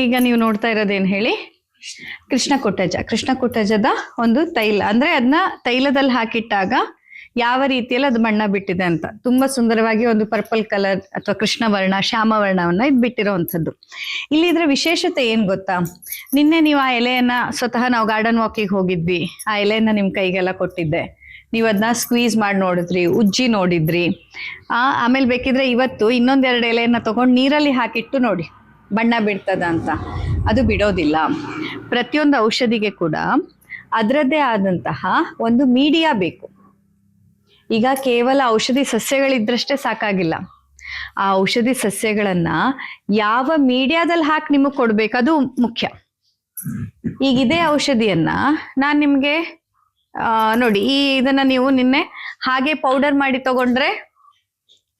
ಈಗ ನೀವು ನೋಡ್ತಾ ಇರೋದೇನ್ ಹೇಳಿ? ಕೃಷ್ಣ ಕುಟ್ಟಜ. ಕೃಷ್ಣ ಕುಟ್ಟಜದ ಒಂದು ತೈಲ. ಅಂದ್ರೆ ಅದನ್ನ ತೈಲದಲ್ಲಿ ಹಾಕಿಟ್ಟಾಗ ಯಾವ ರೀತಿಯಲ್ಲಿ ಅದು ಬಣ್ಣ ಬಿಟ್ಟಿದೆ ಅಂತ. ತುಂಬಾ ಸುಂದರವಾಗಿ ಒಂದು ಪರ್ಪಲ್ ಕಲರ್ ಅಥವಾ ಕೃಷ್ಣ ವರ್ಣ, ಶ್ಯಾಮ ವರ್ಣವನ್ನ ಇದು ಬಿಟ್ಟಿರೋವಂಥದ್ದು. ಇಲ್ಲಿ ಇದ್ರ ವಿಶೇಷತೆ ಏನ್ ಗೊತ್ತಾ? ನಿನ್ನೆ ನೀವು ಆ ಎಲೆಯನ್ನ ಸ್ವತಃ ನಾವು ಗಾರ್ಡನ್ ವಾಕಿಗೆ ಹೋಗಿದ್ವಿ. ಆ ಎಲೆಯನ್ನ ನಿಮ್ ಕೈಗೆಲ್ಲ ಕೊಟ್ಟಿದ್ದೆ. ನೀವು ಅದನ್ನ ಸ್ಕ್ವೀಸ್ ಮಾಡಿ ನೋಡಿದ್ರಿ, ಉಜ್ಜಿ ನೋಡಿದ್ರಿ. ಆ, ಆಮೇಲೆ ಬೇಕಿದ್ರೆ ಇವತ್ತು ಇನ್ನೊಂದೆರಡು ಎಲೆಯನ್ನ ತಗೊಂಡು ನೀರಲ್ಲಿ ಹಾಕಿಟ್ಟು ನೋಡಿ. ಬಣ್ಣ ಬಿಡ್ತದ ಅಂತ ಅದು ಬಿಡೋದಿಲ್ಲ. ಪ್ರತಿಯೊಂದು ಔಷಧಿಗೆ ಕೂಡ ಅದರದ್ದೇ ಆದಂತಹ ಒಂದು ಮೀಡಿಯಾ ಬೇಕು. ಈಗ ಕೇವಲ ಔಷಧಿ ಸಸ್ಯಗಳಿದ್ರಷ್ಟೇ ಸಾಕಾಗಿಲ್ಲ. ಆ ಔಷಧಿ ಸಸ್ಯಗಳನ್ನ ಯಾವ ಮೀಡಿಯಾದಲ್ಲಿ ಹಾಕಿ ನಿಮಗೆ ಕೊಡ್ಬೇಕು ಅದು ಮುಖ್ಯ. ಈಗ ಇದೇ ಔಷಧಿಯನ್ನ ನಾನ್ ನಿಮ್ಗೆ ಆ, ನೋಡಿ ಈ ಇದನ್ನ ನೀವು ನಿನ್ನೆ ಹಾಗೆ ಪೌಡರ್ ಮಾಡಿ ತಗೊಂಡ್ರೆ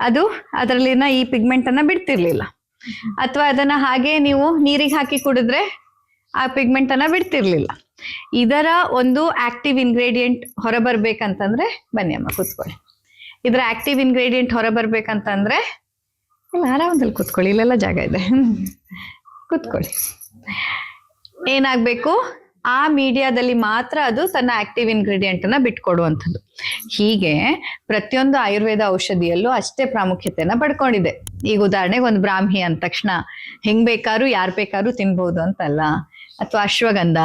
ಅದು ಅದರಲ್ಲಿನ ಈ ಪಿಗ್ಮೆಂಟ್ ಅನ್ನ ಬಿಡ್ತಿರ್ಲಿಲ್ಲ. ಅಥವಾ ಅದನ್ನ ಹಾಗೆ ನೀವು ನೀರಿಗೆ ಹಾಕಿ ಕುಡಿದ್ರೆ ಆ ಪಿಗ್ಮೆಂಟ್ ಅನ್ನ ಬಿಡ್ತಿರ್ಲಿಲ್ಲ. ಇದರ ಒಂದು ಆಕ್ಟಿವ್ ಇಂಗ್ರೀಡಿಯೆಂಟ್ ಹೊರ ಬರ್ಬೇಕಂತಂದ್ರೆ ಬನ್ನಿ ಅಮ್ಮ ಕೂತ್ಕೊಳ್ಳಿ. ಇದರ ಆಕ್ಟಿವ್ ಇಂಗ್ರೀಡಿಯೆಂಟ್ ಹೊರ ಬರ್ಬೇಕಂತಂದ್ರೆ ಇಲ್ಲ, ಆರಾಮದಲ್ಲಿ ಕೂತ್ಕೊಳ್ಳಿ, ಇಲ್ಲೆಲ್ಲ ಜಾಗ ಇದೆ. ಕೂತ್ಕೊಳ್ಳಿ. ಏನಾಗ್ಬೇಕು? ಆ ಮೀಡಿಯಾದಲ್ಲಿ ಮಾತ್ರ ಅದು ತನ್ನ ಆಕ್ಟಿವ್ ಇಂಗ್ರೀಡಿಯೆಂಟ್ ಅನ್ನ ಬಿಟ್ಕೊಡುವಂಥದ್ದು. ಹೀಗೆ ಪ್ರತಿಯೊಂದು ಆಯುರ್ವೇದ ಔಷಧಿಯಲ್ಲೂ ಅಷ್ಟೇ ಪ್ರಾಮುಖ್ಯತೆಯನ್ನ ಪಡ್ಕೊಂಡಿದೆ. ಈಗ ಉದಾಹರಣೆಗೆ ಒಂದು ಬ್ರಾಹ್ಮಿ ಅಂದ ತಕ್ಷಣ, ಹೆಂಗ್ ಬೇಕಾದ್ರೂ, ಯಾರ್ ಬೇಕಾದ್ರೂ ತಿನ್ಬಹುದು ಅಂತಲ್ಲ. ಅಥವಾ ಅಶ್ವಗಂಧ.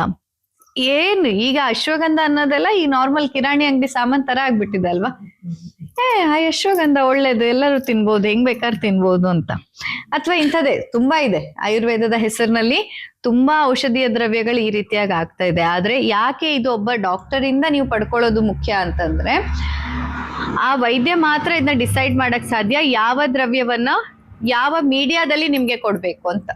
ಏನು ಈಗ ಅಶ್ವಗಂಧ ಅನ್ನೋದೆಲ್ಲ ಈ ನಾರ್ಮಲ್ ಕಿರಾಣಿ ಅಂಗಡಿ ಸಾಮಾನ್ ತರ ಆಗ್ಬಿಟ್ಟಿದೆ ಅಲ್ವಾ? ಏ ಆ ಅಶ್ವಗಂಧ ಒಳ್ಳೇದು, ಎಲ್ಲರೂ ತಿನ್ಬೋದು, ಹೆಂಗ್ ಬೇಕಾದ್ರೆ ತಿನ್ಬೋದು ಅಂತ. ಅಥವಾ ಇಂಥದ್ದೇ, ತುಂಬಾ ಇದೆ. ಆಯುರ್ವೇದದ ಹೆಸರಿನಲ್ಲಿ ತುಂಬಾ ಔಷಧೀಯ ದ್ರವ್ಯಗಳು ಈ ರೀತಿಯಾಗಿ ಆಗ್ತಾ ಇದೆ. ಆದ್ರೆ ಯಾಕೆ ಇದು ಒಬ್ಬ ಡಾಕ್ಟರ್ ಇಂದ ನೀವು ಪಡ್ಕೊಳ್ಳೋದು ಮುಖ್ಯ ಅಂತಂದ್ರೆ, ಆ ವೈದ್ಯ ಮಾತ್ರ ಇದನ್ನ ಡಿಸೈಡ್ ಮಾಡಕ್ ಸಾಧ್ಯ. ಯಾವ ದ್ರವ್ಯವನ್ನ ಯಾವ ಮೀಡಿಯಾದಲ್ಲಿ ನಿಮ್ಗೆ ಕೊಡ್ಬೇಕು ಅಂತ.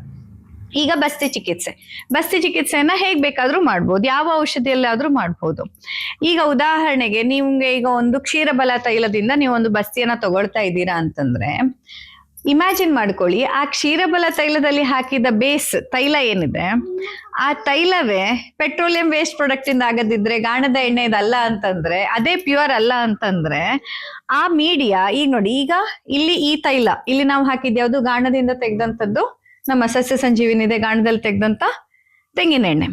ಈಗ ಬಸ್ತಿ ಚಿಕಿತ್ಸೆ. ಬಸ್ತಿ ಚಿಕಿತ್ಸೆಯನ್ನ ಹೇಗ್ ಬೇಕಾದ್ರೂ ಮಾಡ್ಬೋದು. ಯಾವ ಔಷಧಿಯಲ್ಲಾದ್ರೂ ಮಾಡ್ಬೋದು. ಈಗ ಉದಾಹರಣೆಗೆ ನಿಮ್ಗೆ ಈಗ ಒಂದು ಕ್ಷೀರಬಲ ತೈಲದಿಂದ ನೀವು ಒಂದು ಬಸ್ತಿಯನ್ನ ತಗೊಳ್ತಾ ಇದ್ದೀರಾ ಅಂತಂದ್ರೆ ಇಮ್ಯಾಜಿನ್ ಮಾಡ್ಕೊಳ್ಳಿ, ಆ ಕ್ಷೀರಬಲ ತೈಲದಲ್ಲಿ ಹಾಕಿದ ಬೇಸ್ ತೈಲ ಏನಿದೆ, ಆ ತೈಲವೇ ಪೆಟ್ರೋಲಿಯಂ ವೇಸ್ಟ್ ಪ್ರಾಡಕ್ಟ್ ಇಂದ ಆಗದಿದ್ರೆ ಗಾಣದ ಎಣ್ಣೆ ಇದಲ್ಲ ಅಂತಂದ್ರೆ, ಅದೇ ಪ್ಯೂರ್ ಅಲ್ಲ ಅಂತಂದ್ರೆ, ಆ ಮೀಡಿಯಾ ಈಗ ನೋಡಿ, ಈಗ ಇಲ್ಲಿ ಈ ತೈಲ, ಇಲ್ಲಿ ನಾವು ಹಾಕಿದ್ಯಾವುದು ಗಾಣದಿಂದ ತೆಗೆದಂತದ್ದು ನಮ್ಮ ಸಸ್ಯ ಸಂಜೀವಿನಿದೆ ಗಾಣದಲ್ಲಿ ತೆಗೆದಂತ ತೆಂಗಿನ ಎಣ್ಣೆ.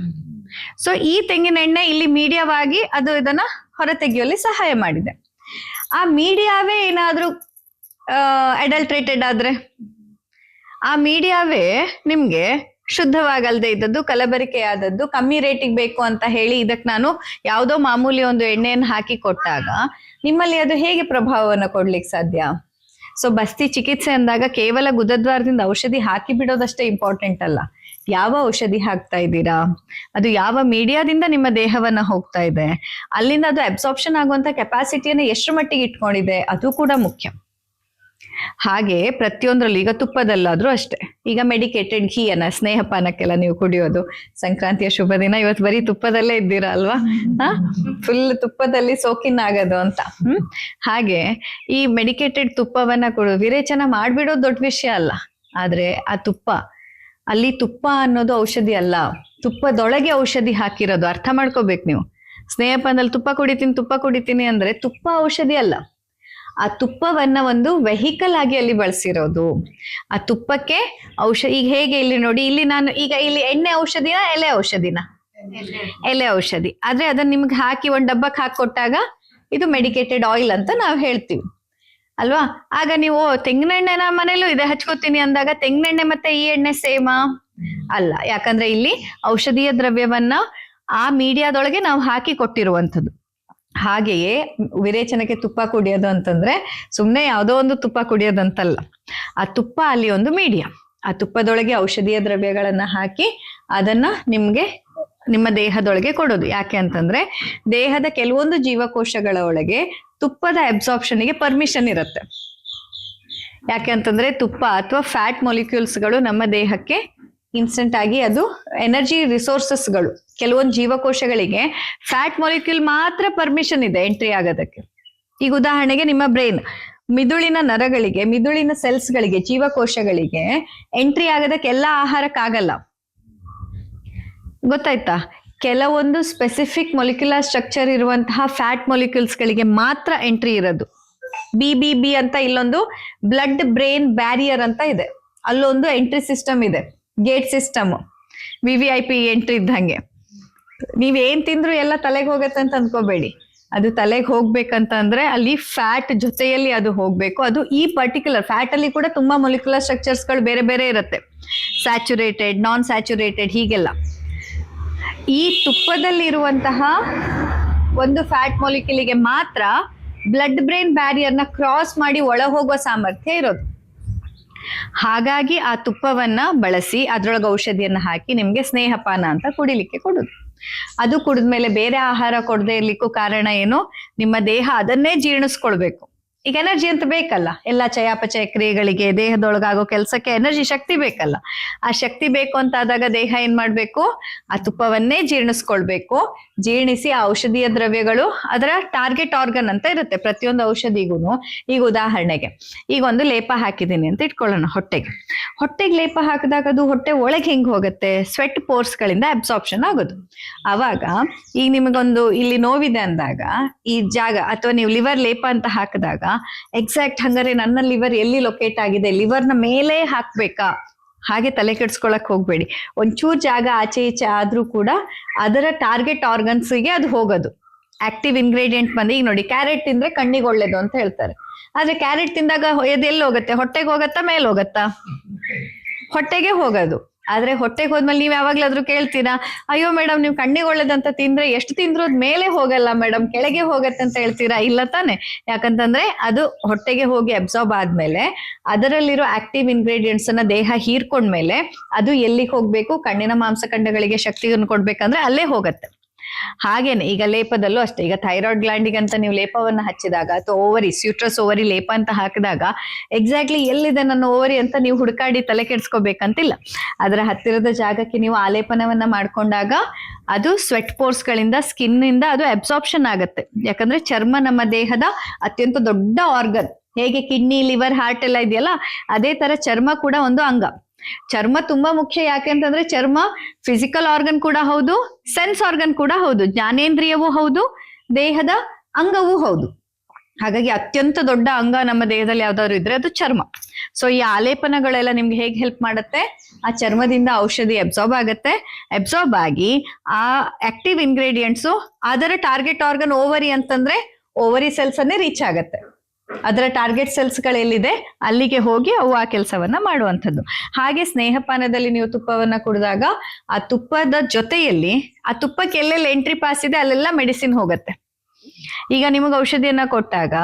ಸೊ ಈ ತೆಂಗಿನ ಎಣ್ಣೆ ಇಲ್ಲಿ ಮೀಡಿಯಾವಾಗಿ ಅದು ಇದನ್ನ ಹೊರ ಸಹಾಯ ಮಾಡಿದೆ. ಆ ಮೀಡಿಯಾವೇ ಏನಾದ್ರೂ ಅಡಲ್ಟ್ರೇಟೆಡ್ ಆದ್ರೆ? ಆ ಮೀಡಿಯಾವೇ ನಿಮ್ಗೆ ಶುದ್ಧವಾಗಲ್ದೆ ಇದ್ದದ್ದು ಕಲಬರಿಕೆ ಆದದ್ದು ಕಮ್ಮಿ ರೇಟಿಗೆ ಬೇಕು ಅಂತ ಹೇಳಿ ಇದಕ್ಕೆ ನಾನು ಯಾವುದೋ ಮಾಮೂಲಿ ಒಂದು ಎಣ್ಣೆಯನ್ನು ಹಾಕಿ ಕೊಟ್ಟಾಗ ನಿಮ್ಮಲ್ಲಿ ಅದು ಹೇಗೆ ಪ್ರಭಾವವನ್ನು ಕೊಡ್ಲಿಕ್ಕೆ ಸಾಧ್ಯ? ಸೊ ಬಸ್ತಿ ಚಿಕಿತ್ಸೆ ಅಂದಾಗ ಕೇವಲ ಗುದದ್ವಾರದಿಂದ ಔಷಧಿ ಹಾಕಿ ಬಿಡೋದಷ್ಟೇ ಇಂಪಾರ್ಟೆಂಟ್ ಅಲ್ಲ. ಯಾವ ಔಷಧಿ ಹಾಕ್ತಾ ಇದ್ದೀರಾ? ಅದು ಯಾವ ಮೀಡಿಯಾದಿಂದ ನಿಮ್ಮ ದೇಹವನ್ನ ಹೋಗ್ತಾ ಇದೆ? ಅಲ್ಲಿಂದ ಅದು ಅಬ್ಸಾರ್ಪ್ಷನ್ ಆಗುವಂತ ಕೆಪಾಸಿಟಿಯನ್ನು ಎಷ್ಟು ಮಟ್ಟಿಗೆ ಇಟ್ಕೊಂಡಿದೆ? ಅದು ಕೂಡ ಮುಖ್ಯ. ಹಾಗೆ ಪ್ರತಿಯೊಂದರಲ್ಲಿ ಈಗ ತುಪ್ಪದಲ್ಲಾದ್ರೂ ಅಷ್ಟೇ. ಈಗ ಮೆಡಿಕೇಟೆಡ್ ಘೀಯನ್ನ ಸ್ನೇಹಪಾನಕ್ಕೆಲ್ಲ ನೀವು ಕುಡಿಯೋದು ಸಂಕ್ರಾಂತಿಯ ಶುಭ ದಿನ ಇವತ್ತು ಬರೀ ತುಪ್ಪದಲ್ಲೇ ಇದ್ದೀರಾ ಅಲ್ವಾ? ಫುಲ್ ತುಪ್ಪದಲ್ಲಿ ಸೋಕಿನ್ ಆಗೋದು ಅಂತ. ಹ್ಮ್? ಹಾಗೆ ಈ ಮೆಡಿಕೇಟೆಡ್ ತುಪ್ಪವನ್ನ ಕೊಡು ವಿರೇಚನ ಮಾಡ್ಬಿಡೋದು ದೊಡ್ಡ ವಿಷಯ ಅಲ್ಲ. ಆದ್ರೆ ಆ ತುಪ್ಪ ಅಲ್ಲಿ ತುಪ್ಪ ಅನ್ನೋದು ಔಷಧಿ ಅಲ್ಲ. ತುಪ್ಪದೊಳಗೆ ಔಷಧಿ ಹಾಕಿರೋದು. ಅರ್ಥ ಮಾಡ್ಕೋಬೇಕು ನೀವು. ಸ್ನೇಹಪಾನದಲ್ಲಿ ತುಪ್ಪ ಕುಡಿತೀನಿ ತುಪ್ಪ ಕುಡಿತೀನಿ ಅಂದ್ರೆ ತುಪ್ಪ ಔಷಧಿ ಅಲ್ಲ. ಆ ತುಪ್ಪವನ್ನ ಒಂದು ವೆಹಿಕಲ್ ಆಗಿ ಅಲ್ಲಿ ಬಳಸಿರೋದು. ಆ ತುಪ್ಪಕ್ಕೆ ಔಷಧಿ ಈಗ ಹೇಗೆ ಇಲ್ಲಿ ನೋಡಿ, ಇಲ್ಲಿ ನಾನು ಈಗ ಇಲ್ಲಿ ಎಣ್ಣೆ ಔಷಧಿನ, ಎಲೆ ಔಷಧಿನ? ಎಲೆ ಔಷಧಿ. ಆದ್ರೆ ಅದನ್ನ ನಿಮ್ಗೆ ಹಾಕಿ ಒಂದ್ ಡಬ್ಬಕ್ಕೆ ಕೊಟ್ಟಾಗ ಇದು ಮೆಡಿಕೇಟೆಡ್ ಆಯಿಲ್ ಅಂತ ನಾವು ಹೇಳ್ತೀವಿ. ಅಲ್ವಾ? ಆಗ ನೀವು ತೆಂಗಿನೆಣ್ಣೆ ಮನೇಲೂ ಇದೆ, ಹಚ್ಕೋತೀನಿ ಅಂದಾಗ ತೆಂಗಿನೆಣ್ಣೆ ಮತ್ತೆ ಈ ಎಣ್ಣೆ ಸೇಮಾ? ಅಲ್ಲ. ಯಾಕಂದ್ರೆ ಇಲ್ಲಿ ಔಷಧೀಯ ದ್ರವ್ಯವನ್ನ ಆ ಮೀಡಿಯಾದೊಳಗೆ ನಾವು ಹಾಕಿ ಕೊಟ್ಟಿರುವಂಥದ್ದು. ಹಾಗೆಯೇ ವಿರೇಚನಕ್ಕೆ ತುಪ್ಪ ಕುಡಿಯೋದು ಅಂತಂದ್ರೆ ಸುಮ್ಮನೆ ಯಾವುದೋ ಒಂದು ತುಪ್ಪ ಕುಡಿಯೋದಂತಲ್ಲ. ಆ ತುಪ್ಪ ಅಲ್ಲಿ ಒಂದು ಮೀಡಿಯಂ. ಆ ತುಪ್ಪದೊಳಗೆ ಔಷಧೀಯ ದ್ರವ್ಯಗಳನ್ನ ಹಾಕಿ ಅದನ್ನ ನಿಮ್ಗೆ ನಿಮ್ಮ ದೇಹದೊಳಗೆ ಕೊಡೋದು. ಯಾಕೆ ಅಂತಂದ್ರೆ ದೇಹದ ಕೆಲವೊಂದು ಜೀವಕೋಶಗಳ ಒಳಗೆ ತುಪ್ಪದ ಅಬ್ಸಾರ್ಪ್ಷನ್ಗೆ ಪರ್ಮಿಷನ್ ಇರುತ್ತೆ. ಯಾಕೆ ಅಂತಂದ್ರೆ ತುಪ್ಪ ಅಥವಾ ಫ್ಯಾಟ್ ಮೊಲಿಕ್ಯೂಲ್ಸ್ಗಳು ನಮ್ಮ ದೇಹಕ್ಕೆ ಇನ್ಸ್ಟೆಂಟ್ ಆಗಿ ಅದು ಎನರ್ಜಿ ರಿಸೋರ್ಸಸ್ಗಳು ಕೆಲವೊಂದು ಜೀವಕೋಶಗಳಿಗೆ ಫ್ಯಾಟ್ ಮೊಲಿಕ್ಯೂಲ್ ಮಾತ್ರ ಪರ್ಮಿಷನ್ ಇದೆ ಎಂಟ್ರಿ ಆಗೋದಕ್ಕೆ. ಈಗ ಉದಾಹರಣೆಗೆ ನಿಮ್ಮ ಬ್ರೈನ್ ಮಿದುಳಿನ ನರಗಳಿಗೆ, ಮಿದುಳಿನ ಸೆಲ್ಸ್ಗಳಿಗೆ ಜೀವಕೋಶಗಳಿಗೆ ಎಂಟ್ರಿ ಆಗೋದಕ್ಕೆ ಎಲ್ಲ ಆಹಾರಕ್ಕಾಗಲ್ಲ. ಗೊತ್ತಾಯ್ತಾ? ಕೆಲವೊಂದು ಸ್ಪೆಸಿಫಿಕ್ ಮೊಲಿಕ್ಯುಲರ್ ಸ್ಟ್ರಕ್ಚರ್ ಇರುವಂತಹ ಫ್ಯಾಟ್ ಗಳಿಗೆ ಮಾತ್ರ ಎಂಟ್ರಿ ಇರೋದು. ಬಿ ಬಿ ಬಿ ಅಂತ ಇಲ್ಲೊಂದು ಬ್ಲಡ್ ಬ್ರೈನ್ ಬ್ಯಾರಿಯರ್ ಅಂತ ಇದೆ. ಅಲ್ಲೊಂದು ಎಂಟ್ರಿ ಸಿಸ್ಟಮ್ ಇದೆ. Gate system V V I P entry ಇದ್ದಂಗೆ. ನೀವ್ ಏನ್ ತಿಂದ್ರು ಎಲ್ಲ ತಲೆಗೆ ಹೋಗತ್ತೆ ಅಂತ ಅನ್ಕೋಬೇಡಿ. ಅದು ತಲೆಗೆ ಹೋಗ್ಬೇಕಂತ ಅಂದ್ರೆ ಅಲ್ಲಿ ಫ್ಯಾಟ್ ಜೊತೆಯಲ್ಲಿ ಅದು ಹೋಗ್ಬೇಕು. ಅದು ಈ ಪರ್ಟಿಕ್ಯುಲರ್ ಫ್ಯಾಟ್ ಅಲ್ಲಿ ಕೂಡ ತುಂಬಾ ಮೊಲಿಕ್ಯುಲರ್ ಸ್ಟ್ರಕ್ಚರ್ಸ್ಗಳು ಬೇರೆ ಬೇರೆ ಇರುತ್ತೆ. ಸ್ಯಾಚುರೇಟೆಡ್ ನಾನ್ ಸ್ಯಾಚುರೇಟೆಡ್ ಹೀಗೆಲ್ಲ. ಈ ತುಪ್ಪದಲ್ಲಿರುವಂತಹ ಒಂದು ಫ್ಯಾಟ್ ಮೊಲಿಕ್ಯುಲಿಗೆ ಮಾತ್ರ ಬ್ಲಡ್ ಬ್ರೈನ್ ಬ್ಯಾರಿಯರ್ನ ಕ್ರಾಸ್ ಮಾಡಿ ಒಳ ಹೋಗುವ ಸಾಮರ್ಥ್ಯ ಇರೋದು. ಹಾಗಾಗಿ ಆ ತುಪ್ಪವನ್ನ ಬಳಸಿ ಅದ್ರೊಳಗೆ ಔಷಧಿಯನ್ನ ಹಾಕಿ ನಿಮ್ಗೆ ಸ್ನೇಹಪಾನ ಅಂತ ಕುಡಿಲಿಕ್ಕೆ ಕೊಡುದು. ಅದು ಕುಡಿದ್ಮೇಲೆ ಬೇರೆ ಆಹಾರ ಕೊಡದೆ ಇರ್ಲಿಕ್ಕೂ ಕಾರಣ ಏನು? ನಿಮ್ಮ ದೇಹ ಅದನ್ನೇ ಜೀರ್ಣಿಸ್ಕೊಳ್ಬೇಕು. ಈಗ ಎನರ್ಜಿ ಅಂತ ಬೇಕಲ್ಲ. ಎಲ್ಲ ಚಯಾಪಚಯ ಕ್ರಿಯೆಗಳಿಗೆ ದೇಹದೊಳಗಾಗೋ ಕೆಲಸಕ್ಕೆ ಎನರ್ಜಿ ಶಕ್ತಿ ಬೇಕಲ್ಲ. ಆ ಶಕ್ತಿ ಬೇಕು ಅಂತ ಆದಾಗ ದೇಹ ಏನ್ ಮಾಡ್ಬೇಕು? ಆ ತುಪ್ಪವನ್ನೇ ಜೀರ್ಣಿಸ್ಕೊಳ್ಬೇಕು. ಜೀರ್ಣಿಸಿ ಆ ಔಷಧೀಯ ದ್ರವ್ಯಗಳು ಅದರ ಟಾರ್ಗೆಟ್ ಆರ್ಗನ್ ಅಂತ ಇರುತ್ತೆ ಪ್ರತಿಯೊಂದು ಔಷಧಿಗೂ ಈಗ ಉದಾಹರಣೆಗೆ, ಈಗ ಒಂದು ಲೇಪ ಹಾಕಿದ್ದೀನಿ ಅಂತ ಇಟ್ಕೊಳ್ಳೋಣ ಹೊಟ್ಟೆಗೆ. ಹೊಟ್ಟೆಗೆ ಲೇಪ ಹಾಕಿದಾಗ ಅದು ಹೊಟ್ಟೆ ಒಳಗೆ ಹೆಂಗ್ ಹೋಗುತ್ತೆ? ಸ್ವೆಟ್ ಪೋರ್ಸ್ ಗಳಿಂದ ಅಬ್ಸಾರ್ಪ್ಷನ್ ಆಗೋದು. ಅವಾಗ, ಈಗ ನಿಮಗೊಂದು ಇಲ್ಲಿ ನೋವಿದೆ ಅಂದಾಗ, ಈ ಜಾಗ, ಅಥವಾ ನೀವು ಲಿವರ್ ಲೇಪ ಅಂತ ಹಾಕಿದಾಗ ಎಕ್ಸಾಕ್ಟ್ ಹಂಗಾರೆ ನನ್ನ ಲಿವರ್ ಎಲ್ಲಿ ಲೊಕೇಟ್ ಆಗಿದೆ? ಲಿವರ್ನ ಮೇಲೆ ಹಾಕ್ಬೇಕಾ? ಹಾಗೆ ತಲೆ ಕೆಡ್ಸ್ಕೊಳಕ್ ಹೋಗ್ಬೇಡಿ. ಒಂಚೂರು ಜಾಗ ಆಚೆ ಈಚೆ ಆದ್ರೂ ಕೂಡ ಅದರ ಟಾರ್ಗೆಟ್ ಆರ್ಗನ್ಸ್ಗೆ ಅದು ಹೋಗೋದು. ಆಕ್ಟಿವ್ ಇಂಗ್ರೀಡಿಯೆಂಟ್ ಬಂದು ಈಗ ನೋಡಿ ಕ್ಯಾರೆಟ್ ತಿಂದ್ರೆ ಕಣ್ಣಿಗೆ ಒಳ್ಳೇದು ಅಂತ ಹೇಳ್ತಾರೆ. ಆದ್ರೆ ಕ್ಯಾರೆಟ್ ತಿಂದಾಗ ಎಲ್ಲಿ ಹೋಗುತ್ತೆ? ಹೊಟ್ಟೆಗೆ ಹೋಗತ್ತಾ ಮೇಲೆ ಹೋಗತ್ತಾ? ಹೊಟ್ಟೆಗೆ ಹೋಗೋದು. ಆದ್ರೆ ಹೊಟ್ಟೆಗೆ ಹೋದ್ಮೇಲೆ ನೀವ್ ಯಾವಾಗ್ಲಾದ್ರೂ ಕೇಳ್ತೀರಾ, ಅಯ್ಯೋ ಮೇಡಮ್ ನೀವು ಕಣ್ಣಿಗೆ ಒಳ್ಳೇದಂತ ತಿಂದ್ರೆ ಎಷ್ಟು ತಿಂದ್ರು ಮೇಲೆ ಹೋಗಲ್ಲ ಮೇಡಮ್ ಕೆಳಗೆ ಹೋಗತ್ತೆ ಅಂತ ಹೇಳ್ತೀರಾ? ಇಲ್ಲ ತಾನೆ. ಯಾಕಂತಂದ್ರೆ ಅದು ಹೊಟ್ಟೆಗೆ ಹೋಗಿ ಅಬ್ಸಾರ್ಬ್ ಆದ್ಮೇಲೆ ಅದರಲ್ಲಿರೋ ಆಕ್ಟಿವ್ ಇಂಗ್ರೀಡಿಯೆಂಟ್ಸ್ ಅನ್ನ ದೇಹ ಹೀರ್ಕೊಂಡ್ಮೇಲೆ ಅದು ಎಲ್ಲಿಗೆ ಹೋಗ್ಬೇಕು, ಕಣ್ಣಿನ ಮಾಂಸಖಂಡಗಳಿಗೆ ಶಕ್ತಿಯನ್ನು ಕೊಡ್ಬೇಕಂದ್ರೆ ಅಲ್ಲೇ ಹೋಗತ್ತೆ. ಹಾಗೇನೆ, ಈಗ ಲೇಪದಲ್ಲೂ ಅಷ್ಟೇ, ಈಗ ಥೈರಾಯ್ಡ್ ಗ್ಲ್ಯಾಂಡಿಗೆ ಅಂತ ನೀವು ಲೇಪವನ್ನ ಹಚ್ಚಿದಾಗ ಅಥವಾ ಓವರಿ ಸ್ಯೂಟ್ರಸ್ ಓವರಿ ಲೇಪ ಅಂತ ಹಾಕಿದಾಗ ಎಕ್ಸಾಕ್ಟ್ಲಿ ಎಲ್ಲಿದೆ ನನ್ನ ಓವರಿ ಅಂತ ನೀವು ಹುಡುಕಾಡಿ ತಲೆ ಕೆಡ್ಸ್ಕೋಬೇಕಂತಿಲ್ಲ. ಅದರ ಹತ್ತಿರದ ಜಾಗಕ್ಕೆ ನೀವು ಆಲೇಪನವನ್ನ ಮಾಡ್ಕೊಂಡಾಗ ಅದು ಸ್ವೆಟ್ ಪೋರ್ಸ್ ಗಳಿಂದ ಸ್ಕಿನ್ ಅದು ಅಬ್ಸಾರ್ಪ್ಷನ್ ಆಗುತ್ತೆ. ಯಾಕಂದ್ರೆ ಚರ್ಮ ನಮ್ಮ ದೇಹದ ಅತ್ಯಂತ ದೊಡ್ಡ ಆರ್ಗನ್ ಹೇಗೆ ಕಿಡ್ನಿ ಲಿವರ್ ಹಾರ್ಟ್ ಎಲ್ಲ ಇದೆಯಲ್ಲ, ಅದೇ ತರ ಚರ್ಮ ಕೂಡ ಒಂದು ಅಂಗ. ಚರ್ಮ ತುಂಬಾ ಮುಖ್ಯ ಯಾಕೆ ಅಂತಂದ್ರೆ ಚರ್ಮ ಫಿಸಿಕಲ್ ಆರ್ಗನ್ ಕೂಡ ಹೌದು ಸೆನ್ಸ್ ಆರ್ಗನ್ ಕೂಡ ಹೌದು, ಜ್ಞಾನೇಂದ್ರಿಯವೂ ಹೌದು, ದೇಹದ ಅಂಗವೂ ಹೌದು. ಹಾಗಾಗಿ ಅತ್ಯಂತ ದೊಡ್ಡ ಅಂಗ ನಮ್ಮ ದೇಹದಲ್ಲಿ ಯಾವ್ದಾದ್ರು ಇದ್ರೆ ಅದು ಚರ್ಮ. ಸೊ ಈ ಆಲೇಪನಗಳೆಲ್ಲ ನಿಮ್ಗೆ ಹೇಗೆ ಹೆಲ್ಪ್ ಮಾಡುತ್ತೆ? ಆ ಚರ್ಮದಿಂದ ಔಷಧಿ ಅಬ್ಸಾರ್ಬ್ ಆಗುತ್ತೆ. ಅಬ್ಸಾರ್ಬ್ ಆಗಿ ಆ ಆಕ್ಟಿವ್ ಇಂಗ್ರೀಡಿಯೆಂಟ್ಸು ಅದರ ಟಾರ್ಗೆಟ್ ಆರ್ಗನ್ ಓವರಿ ಅಂತಂದ್ರೆ ಓವರಿ ಸೆಲ್ಸ್ ಅನ್ನೇ ರೀಚ್ ಆಗತ್ತೆ. ಅದರ ಟಾರ್ಗೆಟ್ ಸೆಲ್ಸ್ ಎಲ್ಲಿದೆ? ಅಲ್ಲಿಗೆ ಹೋಗಿ ಅವು ಆ ಕೆಲಸವನ್ನ ಮಾಡುವಂಥದ್ದು. ಹಾಗೆ ಸ್ನೇಹಪಾನದಲ್ಲಿ ನೀವು ತುಪ್ಪವನ್ನ ಕುಡಿದಾಗ ಆ ತುಪ್ಪದ ಜೊತೆಯಲ್ಲಿ, ಆ ತುಪ್ಪಕ್ಕೆ ಎಲ್ಲೆಲ್ಲಿ ಎಂಟ್ರಿ ಪಾಸ್ ಇದೆ ಅಲ್ಲೆಲ್ಲ ಮೆಡಿಸಿನ್ ಹೋಗುತ್ತೆ. ಈಗ ನಿಮಗೆ ಔಷಧಿಯನ್ನ ಕೊಟ್ಟಾಗ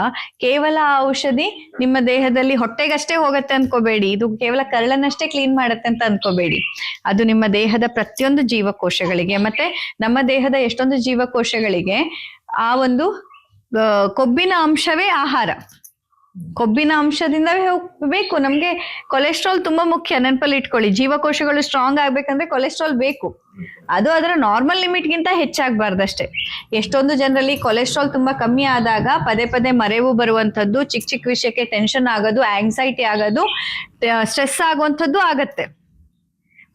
ಕೇವಲ ಆ ಔಷಧಿ ನಿಮ್ಮ ದೇಹದಲ್ಲಿ ಹೊಟ್ಟೆಗಷ್ಟೇ ಹೋಗತ್ತೆ ಅನ್ಕೋಬೇಡಿ. ಇದು ಕೇವಲ ಕರಳನ್ನಷ್ಟೇ ಕ್ಲೀನ್ ಮಾಡುತ್ತೆ ಅಂತ ಅನ್ಕೋಬೇಡಿ. ಅದು ನಿಮ್ಮ ದೇಹದ ಪ್ರತಿಯೊಂದು ಜೀವಕೋಶಗಳಿಗೆ, ಮತ್ತೆ ನಮ್ಮ ದೇಹದ ಎಷ್ಟೊಂದು ಜೀವಕೋಶಗಳಿಗೆ ಆ ಒಂದು ಕೊಬ್ಬಿನ ಅಂಶವೇ ಆಹಾರ. ಕೊಬ್ಬಿನ ಅಂಶದಿಂದವೇ ಬೇಕು. ನಮ್ಗೆ ಕೊಲೆಸ್ಟ್ರಾಲ್ ತುಂಬಾ ಮುಖ್ಯ. ನೆನಪಲ್ಲಿ ಇಟ್ಕೊಳ್ಳಿ. ಜೀವಕೋಶಗಳು ಸ್ಟ್ರಾಂಗ್ ಆಗ್ಬೇಕಂದ್ರೆ ಕೊಲೆಸ್ಟ್ರಾಲ್ ಬೇಕು. ಅದು ಅದರ ನಾರ್ಮಲ್ ಲಿಮಿಟ್ಗಿಂತ ಹೆಚ್ಚಾಗಬಾರ್ದಷ್ಟೇ. ಎಷ್ಟೊಂದು ಜನರಲ್ಲಿ ಕೊಲೆಸ್ಟ್ರಾಲ್ ತುಂಬಾ ಕಮ್ಮಿ ಆದಾಗ ಪದೇ ಪದೇ ಮರೆವು ಬರುವಂಥದ್ದು ಚಿಕ್ಕ ಚಿಕ್ಕ ವಿಷಯಕ್ಕೆ ಟೆನ್ಷನ್ ಆಗೋದು ಆಂಗ್ಸೈಟಿ ಆಗೋದು ಸ್ಟ್ರೆಸ್ ಆಗುವಂಥದ್ದು ಆಗತ್ತೆ.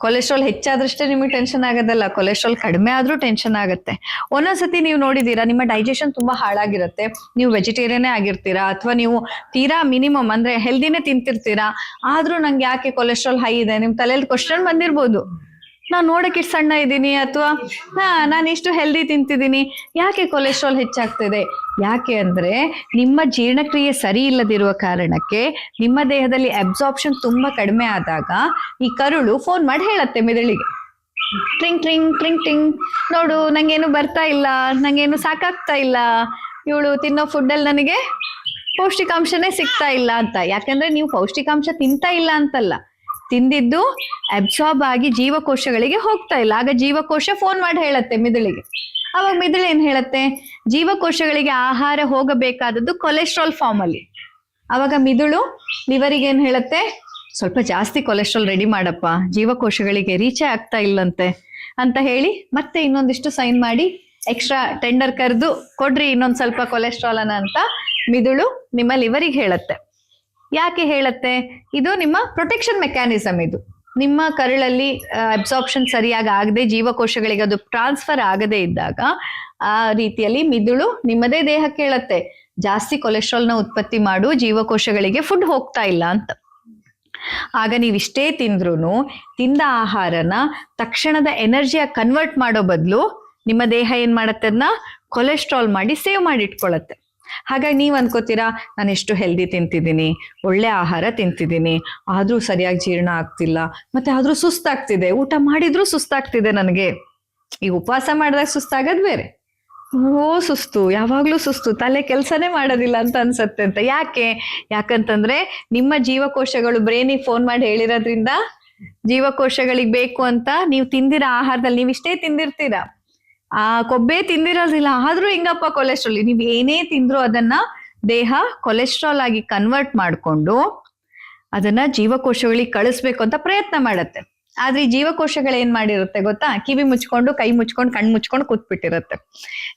ಕೊಲೆಸ್ಟ್ರಾಲ್ ಹೆಚ್ಚಾದ್ರಷ್ಟೇ ನಿಮಗೆ ಟೆನ್ಷನ್ ಆಗೋದಲ್ಲ, ಕೊಲೆಸ್ಟ್ರಾಲ್ ಕಡಿಮೆ ಆದ್ರೂ ಟೆನ್ಷನ್ ಆಗುತ್ತೆ. ಒಂದೊಂದ್ಸತಿ ನೀವು ನೋಡಿದೀರಾ ನಿಮ್ಮ ಡೈಜೆಷನ್ ತುಂಬಾ ಹಾಳಾಗಿರುತ್ತೆ. ನೀವು ವೆಜಿಟೇರಿಯನ್ ಆಗಿರ್ತೀರಾ, ಅಥವಾ ನೀವು ತೀರಾ ಮಿನಿಮಮ್ ಅಂದ್ರೆ ಹೆಲ್ದಿನೇ ತಿಂತಿರ್ತೀರಾ, ಆದ್ರೂ ನಂಗೆ ಯಾಕೆ ಕೊಲೆಸ್ಟ್ರಾಲ್ ಹೈ ಇದೆ? ನಿಮ್ ತಲೆಯಲ್ಲಿ ಕ್ವಶನ್ ಬಂದಿರ್ಬೋದು. ನಾನ್ ನೋಡಕ್ ಇಷ್ಟು ಸಣ್ಣ ಇದ್ದೀನಿ ಅಥವಾ, ಹಾ, ನಾನು ಇಷ್ಟು ಹೆಲ್ದಿ ತಿಂತಿದ್ದೀನಿ. ಯಾಕೆ ಕೊಲೆಸ್ಟ್ರಾಲ್ ಹೆಚ್ಚಾಗ್ತಿದೆ? ಯಾಕೆ ಅಂದ್ರೆ, ನಿಮ್ಮ ಜೀರ್ಣಕ್ರಿಯೆ ಸರಿ ಇಲ್ಲದಿರುವ ಕಾರಣಕ್ಕೆ ನಿಮ್ಮ ದೇಹದಲ್ಲಿ ಅಬ್ಸಾರ್ಪ್ಷನ್ ತುಂಬಾ ಕಡಿಮೆ ಆದಾಗ ಈ ಕರುಳು ಫೋನ್ ಮಾಡಿ ಹೇಳತ್ತೆ ಮೆದುಳಿಗೆ. ಟ್ರಿಂಗ್ ಟ್ರಿಂಗ್ ಟ್ರಿಂಗ್ ಟ್ರಿಂಗ್ ನೋಡು, ನಂಗೇನು ಬರ್ತಾ ಇಲ್ಲ, ನಂಗೇನು ಸಾಕಾಗ್ತಾ ಇಲ್ಲ. ಇವಳು ತಿನ್ನೋ ಫುಡ್ಡಲ್ಲಿ ನನಗೆ ಪೌಷ್ಟಿಕಾಂಶನೇ ಸಿಗ್ತಾ ಇಲ್ಲ ಅಂತ. ಯಾಕಂದ್ರೆ ನೀವು ಪೌಷ್ಟಿಕಾಂಶ ತಿಂತಾ ಇಲ್ಲ ಅಂತಲ್ಲ. ತಿಂದಿದ್ದು ಅಬ್ಸಾರ್ಬ್ ಆಗಿ ಜೀವಕೋಶಗಳಿಗೆ ಹೋಗ್ತಾ ಇಲ್ಲ. ಆಗ ಜೀವಕೋಶ ಫೋನ್ ಮಾಡಿ ಹೇಳತ್ತೆ ಮಿದುಳಿಗೆ. ಅವಾಗ ಮಿದುಳು ಏನ್ ಹೇಳತ್ತೆ? ಜೀವಕೋಶಗಳಿಗೆ ಆಹಾರ ಹೋಗಬೇಕಾದದ್ದು ಕೊಲೆಸ್ಟ್ರಾಲ್ ಫಾರ್ಮ್ ಅಲ್ಲಿ. ಅವಾಗ ಮಿದುಳು ಲಿವರಿಗೆ ಏನ್ ಹೇಳತ್ತೆ? ಸ್ವಲ್ಪ ಜಾಸ್ತಿ ಕೊಲೆಸ್ಟ್ರಾಲ್ ರೆಡಿ ಮಾಡಪ್ಪ. ಜೀವಕೋಶಗಳಿಗೆ ರೀಚ್ ಆಗ್ತಾ ಇಲ್ಲಂತೆ ಅಂತ ಹೇಳಿ ಮತ್ತೆ ಇನ್ನೊಂದಿಷ್ಟು ಸೈನ್ ಮಾಡಿ ಎಕ್ಸ್ಟ್ರಾ ಟೆಂಡರ್ ಕರೆದು ಕೊಡ್ರಿ ಇನ್ನೊಂದ್ ಸ್ವಲ್ಪ ಕೊಲೆಸ್ಟ್ರಾಲ್ ಅನ್ನ ಅಂತ ಮಿದುಳು ನಿಮ್ಮ ಲಿವರಿಗೆ ಹೇಳತ್ತೆ. ಯಾಕೆ ಹೇಳತ್ತೆ? ಇದು ನಿಮ್ಮ ಪ್ರೊಟೆಕ್ಷನ್ ಮೆಕ್ಯಾನಿಸಮ್ ಇದು. ನಿಮ್ಮ ಕರಳಲ್ಲಿ ಅಬ್ಸಾರ್ಪ್ಷನ್ ಸರಿಯಾಗಿ ಆಗದೆ, ಜೀವಕೋಶಗಳಿಗೆ ಅದು ಟ್ರಾನ್ಸ್ಫರ್ ಆಗದೆ ಇದ್ದಾಗ, ಆ ರೀತಿಯಲ್ಲಿ ಮಿದುಳು ನಿಮ್ಮದೇ ದೇಹಕ್ಕೆ ಕೇಳತ್ತೆ. ಜಾಸ್ತಿ ಕೊಲೆಸ್ಟ್ರಾಲ್ನ ಉತ್ಪತ್ತಿ ಮಾಡು, ಜೀವಕೋಶಗಳಿಗೆ ಫುಡ್ ಹೋಗ್ತಾ ಇಲ್ಲ ಅಂತ. ಆಗ ನೀವು ಇಷ್ಟೇ ತಿಂದ್ರೂ ತಿಂದ ಆಹಾರನ ತಕ್ಷಣದ ಎನರ್ಜಿಯ ಕನ್ವರ್ಟ್ ಮಾಡೋ ಬದಲು, ನಿಮ್ಮ ದೇಹ ಏನ್ ಮಾಡತ್ತೆ ಅದನ್ನ ಕೊಲೆಸ್ಟ್ರಾಲ್ ಮಾಡಿ ಸೇವ್ ಮಾಡಿ ಇಟ್ಕೊಳತ್ತೆ ಹಾಗಾಗಿ ನೀವ್ ಅನ್ಕೋತೀರಾ, ನಾನು ಎಷ್ಟು ಹೆಲ್ದಿ ತಿಂತಿದ್ದೀನಿ, ಒಳ್ಳೆ ಆಹಾರ ತಿಂತಿದ್ದೀನಿ, ಆದ್ರೂ ಸರಿಯಾಗಿ ಜೀರ್ಣ ಆಗ್ತಿಲ್ಲ, ಮತ್ತೆ ಆದ್ರೂ ಸುಸ್ತಾಗ್ತಿದೆ, ಊಟ ಮಾಡಿದ್ರೂ ಸುಸ್ತಾಗ್ತಿದೆ ನನಗೆ. ಈ ಉಪವಾಸ ಮಾಡಿದಾಗ ಸುಸ್ತಾಗದ್ ಬೇರೆ. ಓ, ಸುಸ್ತು, ಯಾವಾಗ್ಲೂ ಸುಸ್ತು, ತಲೆ ಕೆಲಸನೇ ಮಾಡೋದಿಲ್ಲ ಅಂತ ಅನ್ಸತ್ತೆ ಅಂತ. ಯಾಕೆ? ಯಾಕಂತಂದ್ರೆ ನಿಮ್ಮ ಜೀವಕೋಶಗಳು ಬ್ರೇನಿಗೆ ಫೋನ್ ಮಾಡಿ ಹೇಳಿರೋದ್ರಿಂದ ಜೀವಕೋಶಗಳಿಗೆ ಬೇಕು ಅಂತ ನೀವು ತಿಂದಿರೋ ಆಹಾರದಲ್ಲಿ ನೀವು ಇಷ್ಟೇ ತಿಂದಿರ್ತೀರಾ. ಆ, ಕೊಬ್ಬೆ ತಿಂದಿರೋದಿಲ್ಲ. ಆದ್ರೂ ಹಿಂಗಪ್ಪ ಕೊಲೆಸ್ಟ್ರಾಲ್ ನೀವು ಏನೇ ತಿಂದ್ರು ಅದನ್ನ ದೇಹ ಕೊಲೆಸ್ಟ್ರಾಲ್ ಆಗಿ ಕನ್ವರ್ಟ್ ಮಾಡ್ಕೊಂಡು ಅದನ್ನ ಜೀವಕೋಶಗಳಿಗೆ ಕಳಿಸ್ಬೇಕು ಅಂತ ಪ್ರಯತ್ನ ಮಾಡತ್ತೆ. ಆದ್ರೆ ಜೀವಕೋಶಗಳು ಏನ್ ಮಾಡಿರುತ್ತೆ ಗೊತ್ತಾ? ಕಿವಿ ಮುಚ್ಕೊಂಡು, ಕೈ ಮುಚ್ಕೊಂಡು, ಕಣ್ ಮುಚ್ಕೊಂಡು ಕೂತ್ಬಿಟ್ಟಿರುತ್ತೆ.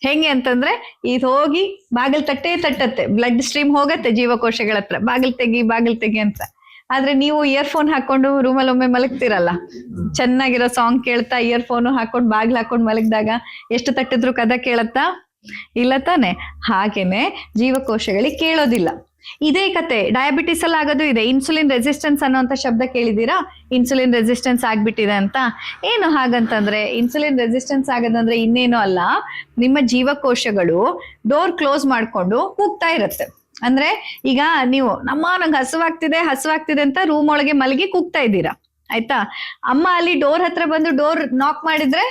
ಹೆಂಗೆ ಅಂತಂದ್ರೆ ಇದು ಹೋಗಿ ಬಾಗಿಲ್ ತಟ್ಟೆ ತಟ್ಟತ್ತೆ. ಬ್ಲಡ್ ಸ್ಟ್ರೀಮ್ ಹೋಗತ್ತೆ ಜೀವಕೋಶಗಳ ಹತ್ರ ಬಾಗಿಲ್ ತೆಗಿ ಬಾಗಿಲ್ ತೆಗಿ ಅಂತ. ಆದ್ರೆ ನೀವು ಇಯರ್ ಫೋನ್ ಹಾಕೊಂಡು ರೂಮಲ್ಲಿ ಒಮ್ಮೆ ಮಲಗ್ತಿರಲ್ಲ? ಚೆನ್ನಾಗಿರೋ ಸಾಂಗ್ ಕೇಳ್ತಾ ಇಯರ್ ಫೋನ್ ಹಾಕೊಂಡು ಬಾಗಿಲು ಹಾಕೊಂಡು ಮಲಗಿದಾಗ ಎಷ್ಟು ತಟ್ಟಿದ್ರು ಕದ ಕೇಳತ್ತಾ? ಇಲ್ಲ ತಾನೆ? ಹಾಗೇನೆ ಜೀವಕೋಶಗಳಿಗೆ ಕೇಳೋದಿಲ್ಲ. ಇದೇ ಕತೆ ಡಯಾಬಿಟಿಸ್ ಅಲ್ಲಿ ಆಗೋದು ಇದೆ. ಇನ್ಸುಲಿನ್ ರೆಸಿಸ್ಟೆನ್ಸ್ ಅನ್ನೋಂತ ಶಬ್ದ ಕೇಳಿದೀರಾ ಇನ್ಸುಲಿನ್ ರೆಸಿಸ್ಟೆನ್ಸ್ ಆಗ್ಬಿಟ್ಟಿದೆ ಅಂತ. ಏನು ಹಾಗಂತಂದ್ರೆ ಇನ್ಸುಲಿನ್ ರೆಸಿಸ್ಟೆನ್ಸ್ ಆಗೋದಂದ್ರೆ ಇನ್ನೇನು ಅಲ್ಲ, ನಿಮ್ಮ ಜೀವಕೋಶಗಳು ಡೋರ್ ಕ್ಲೋಸ್ ಮಾಡ್ಕೊಂಡು ಕೂಗ್ತಾ ಇರತ್ತೆ. ಅಂದ್ರೆ ಈಗ ನೀವು ನಮ್ಮ ನಂಗೆ ಹಸುವಾಗ್ತಿದೆ ಹಸುವಾಗ್ತಿದೆ ಅಂತ ರೂಮ್ ಒಳಗೆ ಮಲಗಿ ಕೂಗ್ತಾ ಇದ್ದೀರಾ? ಆಯ್ತಾ? ಅಮ್ಮ ಅಲ್ಲಿ ಡೋರ್ ಹತ್ರ ಬಂದು ಡೋರ್ ನಾಕ್ ಮಾಡಿದ್ರೆ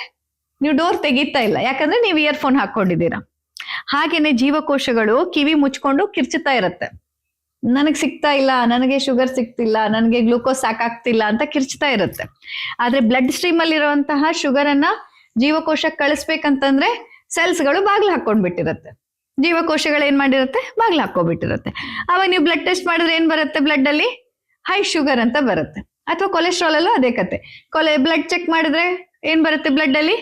ನೀವು ಡೋರ್ ತೆಗಿತಾ ಇಲ್ಲ. ಯಾಕಂದ್ರೆ ನೀವು ಇಯರ್ಫೋನ್ ಹಾಕೊಂಡಿದ್ದೀರಾ ಹಾಗೇನೆ ಜೀವಕೋಶಗಳು ಕಿವಿ ಮುಚ್ಕೊಂಡು ಕಿರ್ಚುತ್ತಾ ಇರತ್ತೆ. ನನಗೆ ಸಿಗ್ತಾ ಇಲ್ಲ, ನನಗೆ ಶುಗರ್ ಸಿಗ್ತಿಲ್ಲ, ನನಗೆ ಗ್ಲೂಕೋಸ್ ಸಾಕಾಗ್ತಿಲ್ಲ ಅಂತ ಕಿರ್ಚ್ತಾ ಇರುತ್ತೆ. ಆದ್ರೆ ಬ್ಲಡ್ ಸ್ಟ್ರೀಮ್ ಅಲ್ಲಿ ಇರುವಂತಹ ಶುಗರ್ ಅನ್ನ ಜೀವಕೋಶ ಕಳಿಸ್ಬೇಕಂತಂದ್ರೆ ಸೆಲ್ಸ್ಗಳು ಬಾಗ್ಲು ಹಾಕೊಂಡ್ಬಿಟ್ಟಿರತ್ತೆ ಜೀವಕೋಶಗಳು ಏನ್ ಮಾಡಿರುತ್ತೆ? ಬಾಗ್ಲು ಹಾಕೋಬಿಟ್ಟಿರುತ್ತೆ ಅವಾಗ ನೀವು ಬ್ಲಡ್ ಟೆಸ್ಟ್ ಮಾಡಿದ್ರೆ ಏನ್ ಬರುತ್ತೆ ಬ್ಲಡ್ ಅಲ್ಲಿ? ಹೈ ಶುಗರ್ ಅಂತ ಬರುತ್ತೆ. ಅಥವಾ ಕೊಲೆಸ್ಟ್ರಾಲ್ ಅಲ್ಲೂ ಅದೇ ಕತೆ. ಕೊಲೆ ಬ್ಲಡ್ ಚೆಕ್ ಮಾಡಿದ್ರೆ ಏನ್ ಬರುತ್ತೆ ಬ್ಲಡ್ ಅಲ್ಲಿ?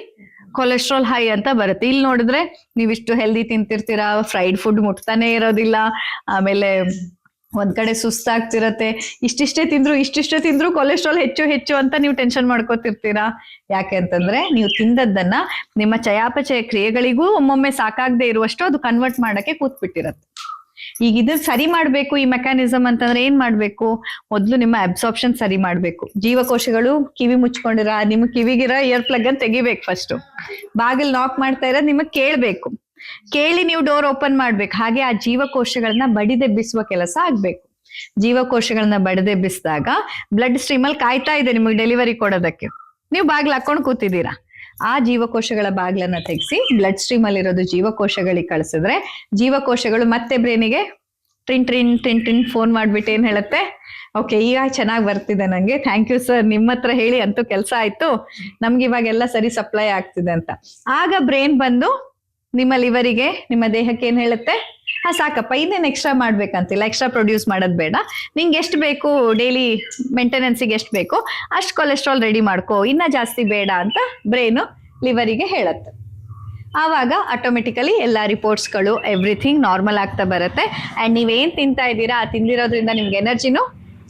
ಕೊಲೆಸ್ಟ್ರಾಲ್ ಹೈ ಅಂತ ಬರುತ್ತೆ. ಇಲ್ಲಿ ನೋಡಿದ್ರೆ ನೀವಿಷ್ಟು ಹೆಲ್ದಿ ತಿಂತಿರ್ತೀರಾ ಫ್ರೈಡ್ ಫುಡ್ ಮುಟ್ತಾನೆ ಇರೋದಿಲ್ಲ, ಆಮೇಲೆ ಒಂದ್ ಕಡೆ ಸುಸ್ತಾಗ್ತಿರತ್ತೆ. ಇಷ್ಟಿಷ್ಟೇ ತಿಂದ್ರು ಇಷ್ಟಿಷ್ಟೇ ತಿಂದ್ರು ಕೊಲೆಸ್ಟ್ರಾಲ್ ಹೆಚ್ಚು ಹೆಚ್ಚು ಅಂತ ನೀವು ಟೆನ್ಷನ್ ಮಾಡ್ಕೋತಿರ್ತೀರಾ? ಯಾಕೆ ಅಂತಂದ್ರೆ ನೀವು ತಿಂದದ್ದನ್ನ ನಿಮ್ಮ ಚಯಾಪಚಯ ಕ್ರಿಯೆಗಳಿಗೂ ಒಮ್ಮೊಮ್ಮೆ ಸಾಕಾಗದೆ ಇರುವಷ್ಟು ಅದು ಕನ್ವರ್ಟ್ ಮಾಡಕ್ಕೆ ಕೂತ್ಬಿಟ್ಟಿರತ್ತೆ. ಈಗ ಇದನ್ನ ಸರಿ ಮಾಡ್ಬೇಕು ಈ ಮೆಕ್ಯಾನಿಸಮ್ ಅಂತಂದ್ರೆ ಏನ್ ಮಾಡ್ಬೇಕು? ಮೊದ್ಲು ನಿಮ್ಮ ಅಬ್ಸಾರ್ಪ್ಷನ್ ಸರಿ ಮಾಡ್ಬೇಕು. ಜೀವಕೋಶಗಳು ಕಿವಿ ಮುಚ್ಕೊಂಡಿರ ನಿಮ್ ಕಿವಿಗಿರ ಇಯರ್ ಪ್ಲಗ್ ಅನ್ ತೆಗಿಬೇಕು ಫಸ್ಟ್ ಬಾಗಿಲ್ ನಾಕ್ ಮಾಡ್ತಾ ಇರೋದ್ ನಿಮಗ್ ಕೇಳ್ಬೇಕು. ಕೇಳಿ ನೀವು ಡೋರ್ ಓಪನ್ ಮಾಡ್ಬೇಕು. ಹಾಗೆ ಆ ಜೀವಕೋಶಗಳನ್ನ ಬಡಿದೆಬ್ಬಿಸುವ ಕೆಲಸ ಆಗ್ಬೇಕು. ಜೀವಕೋಶಗಳನ್ನ ಬಡಿದೆಬ್ಬಿಸಿದಾಗ ಬ್ಲಡ್ ಸ್ಟ್ರೀಮ್ ಅಲ್ಲಿ ಕಾಯ್ತಾ ಇದೆ ನಿಮಗೆ ಡೆಲಿವರಿ ಕೊಡೋದಕ್ಕೆ. ನೀವು ಬಾಗ್ಲ ಹಾಕೊಂಡು ಕೂತಿದ್ದೀರಾ. ಆ ಜೀವಕೋಶಗಳ ಬಾಗ್ಲನ್ನ ತೆಗೆಸಿ ಬ್ಲಡ್ ಸ್ಟ್ರೀಮ್ ಅಲ್ಲಿ ಇರೋದು ಜೀವಕೋಶಗಳಿಗೆ ಕಳಿಸಿದ್ರೆ ಜೀವಕೋಶಗಳು ಮತ್ತೆ ಬ್ರೇನಿಗೆ ಟ್ರಿನ್ ಟ್ರಿನ್ ಟ್ರಿನ್ ಟ್ರಿನ್ ಫೋನ್ ಮಾಡ್ಬಿಟ್ಟು ಏನ್ ಹೇಳುತ್ತೆ? ಓಕೆ ಈಗ ಚೆನ್ನಾಗಿ ಬರ್ತಿದೆ ನಂಗೆ. ಥ್ಯಾಂಕ್ ಯು ಸರ್ ನಿಮ್ಮ ಹತ್ರ ಹೇಳಿ ಅಂತೂ ಕೆಲಸ ಆಯ್ತು. ನಮ್ಗೆ ಇವಾಗೆಲ್ಲ ಸರಿ ಸಪ್ಲೈ ಆಗ್ತಿದೆ ಅಂತ. ಆಗ ಬ್ರೇನ್ ಬಂದು ನಿಮ್ಮ ಲಿವರಿಗೆ, ನಿಮ್ಮ ದೇಹಕ್ಕೆ ಏನ್ ಹೇಳುತ್ತೆ? ಹಾ, ಸಾಕಪ್ಪ, ಇನ್ನೇನು ಎಕ್ಸ್ಟ್ರಾ ಮಾಡ್ಬೇಕಂತಿಲ್ಲ. ಎಕ್ಸ್ಟ್ರಾ ಪ್ರೊಡ್ಯೂಸ್ ಮಾಡೋದು ಬೇಡ. ನಿಂಗೆ ಎಷ್ಟು ಬೇಕು? ಡೈಲಿ ಮೇಂಟೆನೆನ್ಸಿಗೆ ಎಷ್ಟು ಬೇಕು? ಅಷ್ಟು ಕೊಲೆಸ್ಟ್ರಾಲ್ ರೆಡಿ ಮಾಡ್ಕೋ. ಇನ್ನ ಜಾಸ್ತಿ ಬೇಡ ಅಂತ ಬ್ರೈನು ಲಿವರಿಗೆ ಹೇಳುತ್ತೆ. ಆವಾಗ ಆಟೋಮೆಟಿಕಲಿ ಎಲ್ಲ ರಿಪೋರ್ಟ್ಸ್ಗಳು ಎವ್ರಿಥಿಂಗ್ ನಾರ್ಮಲ್ ಆಗ್ತಾ ಬರುತ್ತೆ. ಆ್ಯಂಡ್ ನೀವೇನು ತಿಂತಾ ಇದ್ದೀರಾ? ಆ ತಿಂದಿರೋದ್ರಿಂದ ನಿಮ್ಗೆ ಎನರ್ಜಿನೂ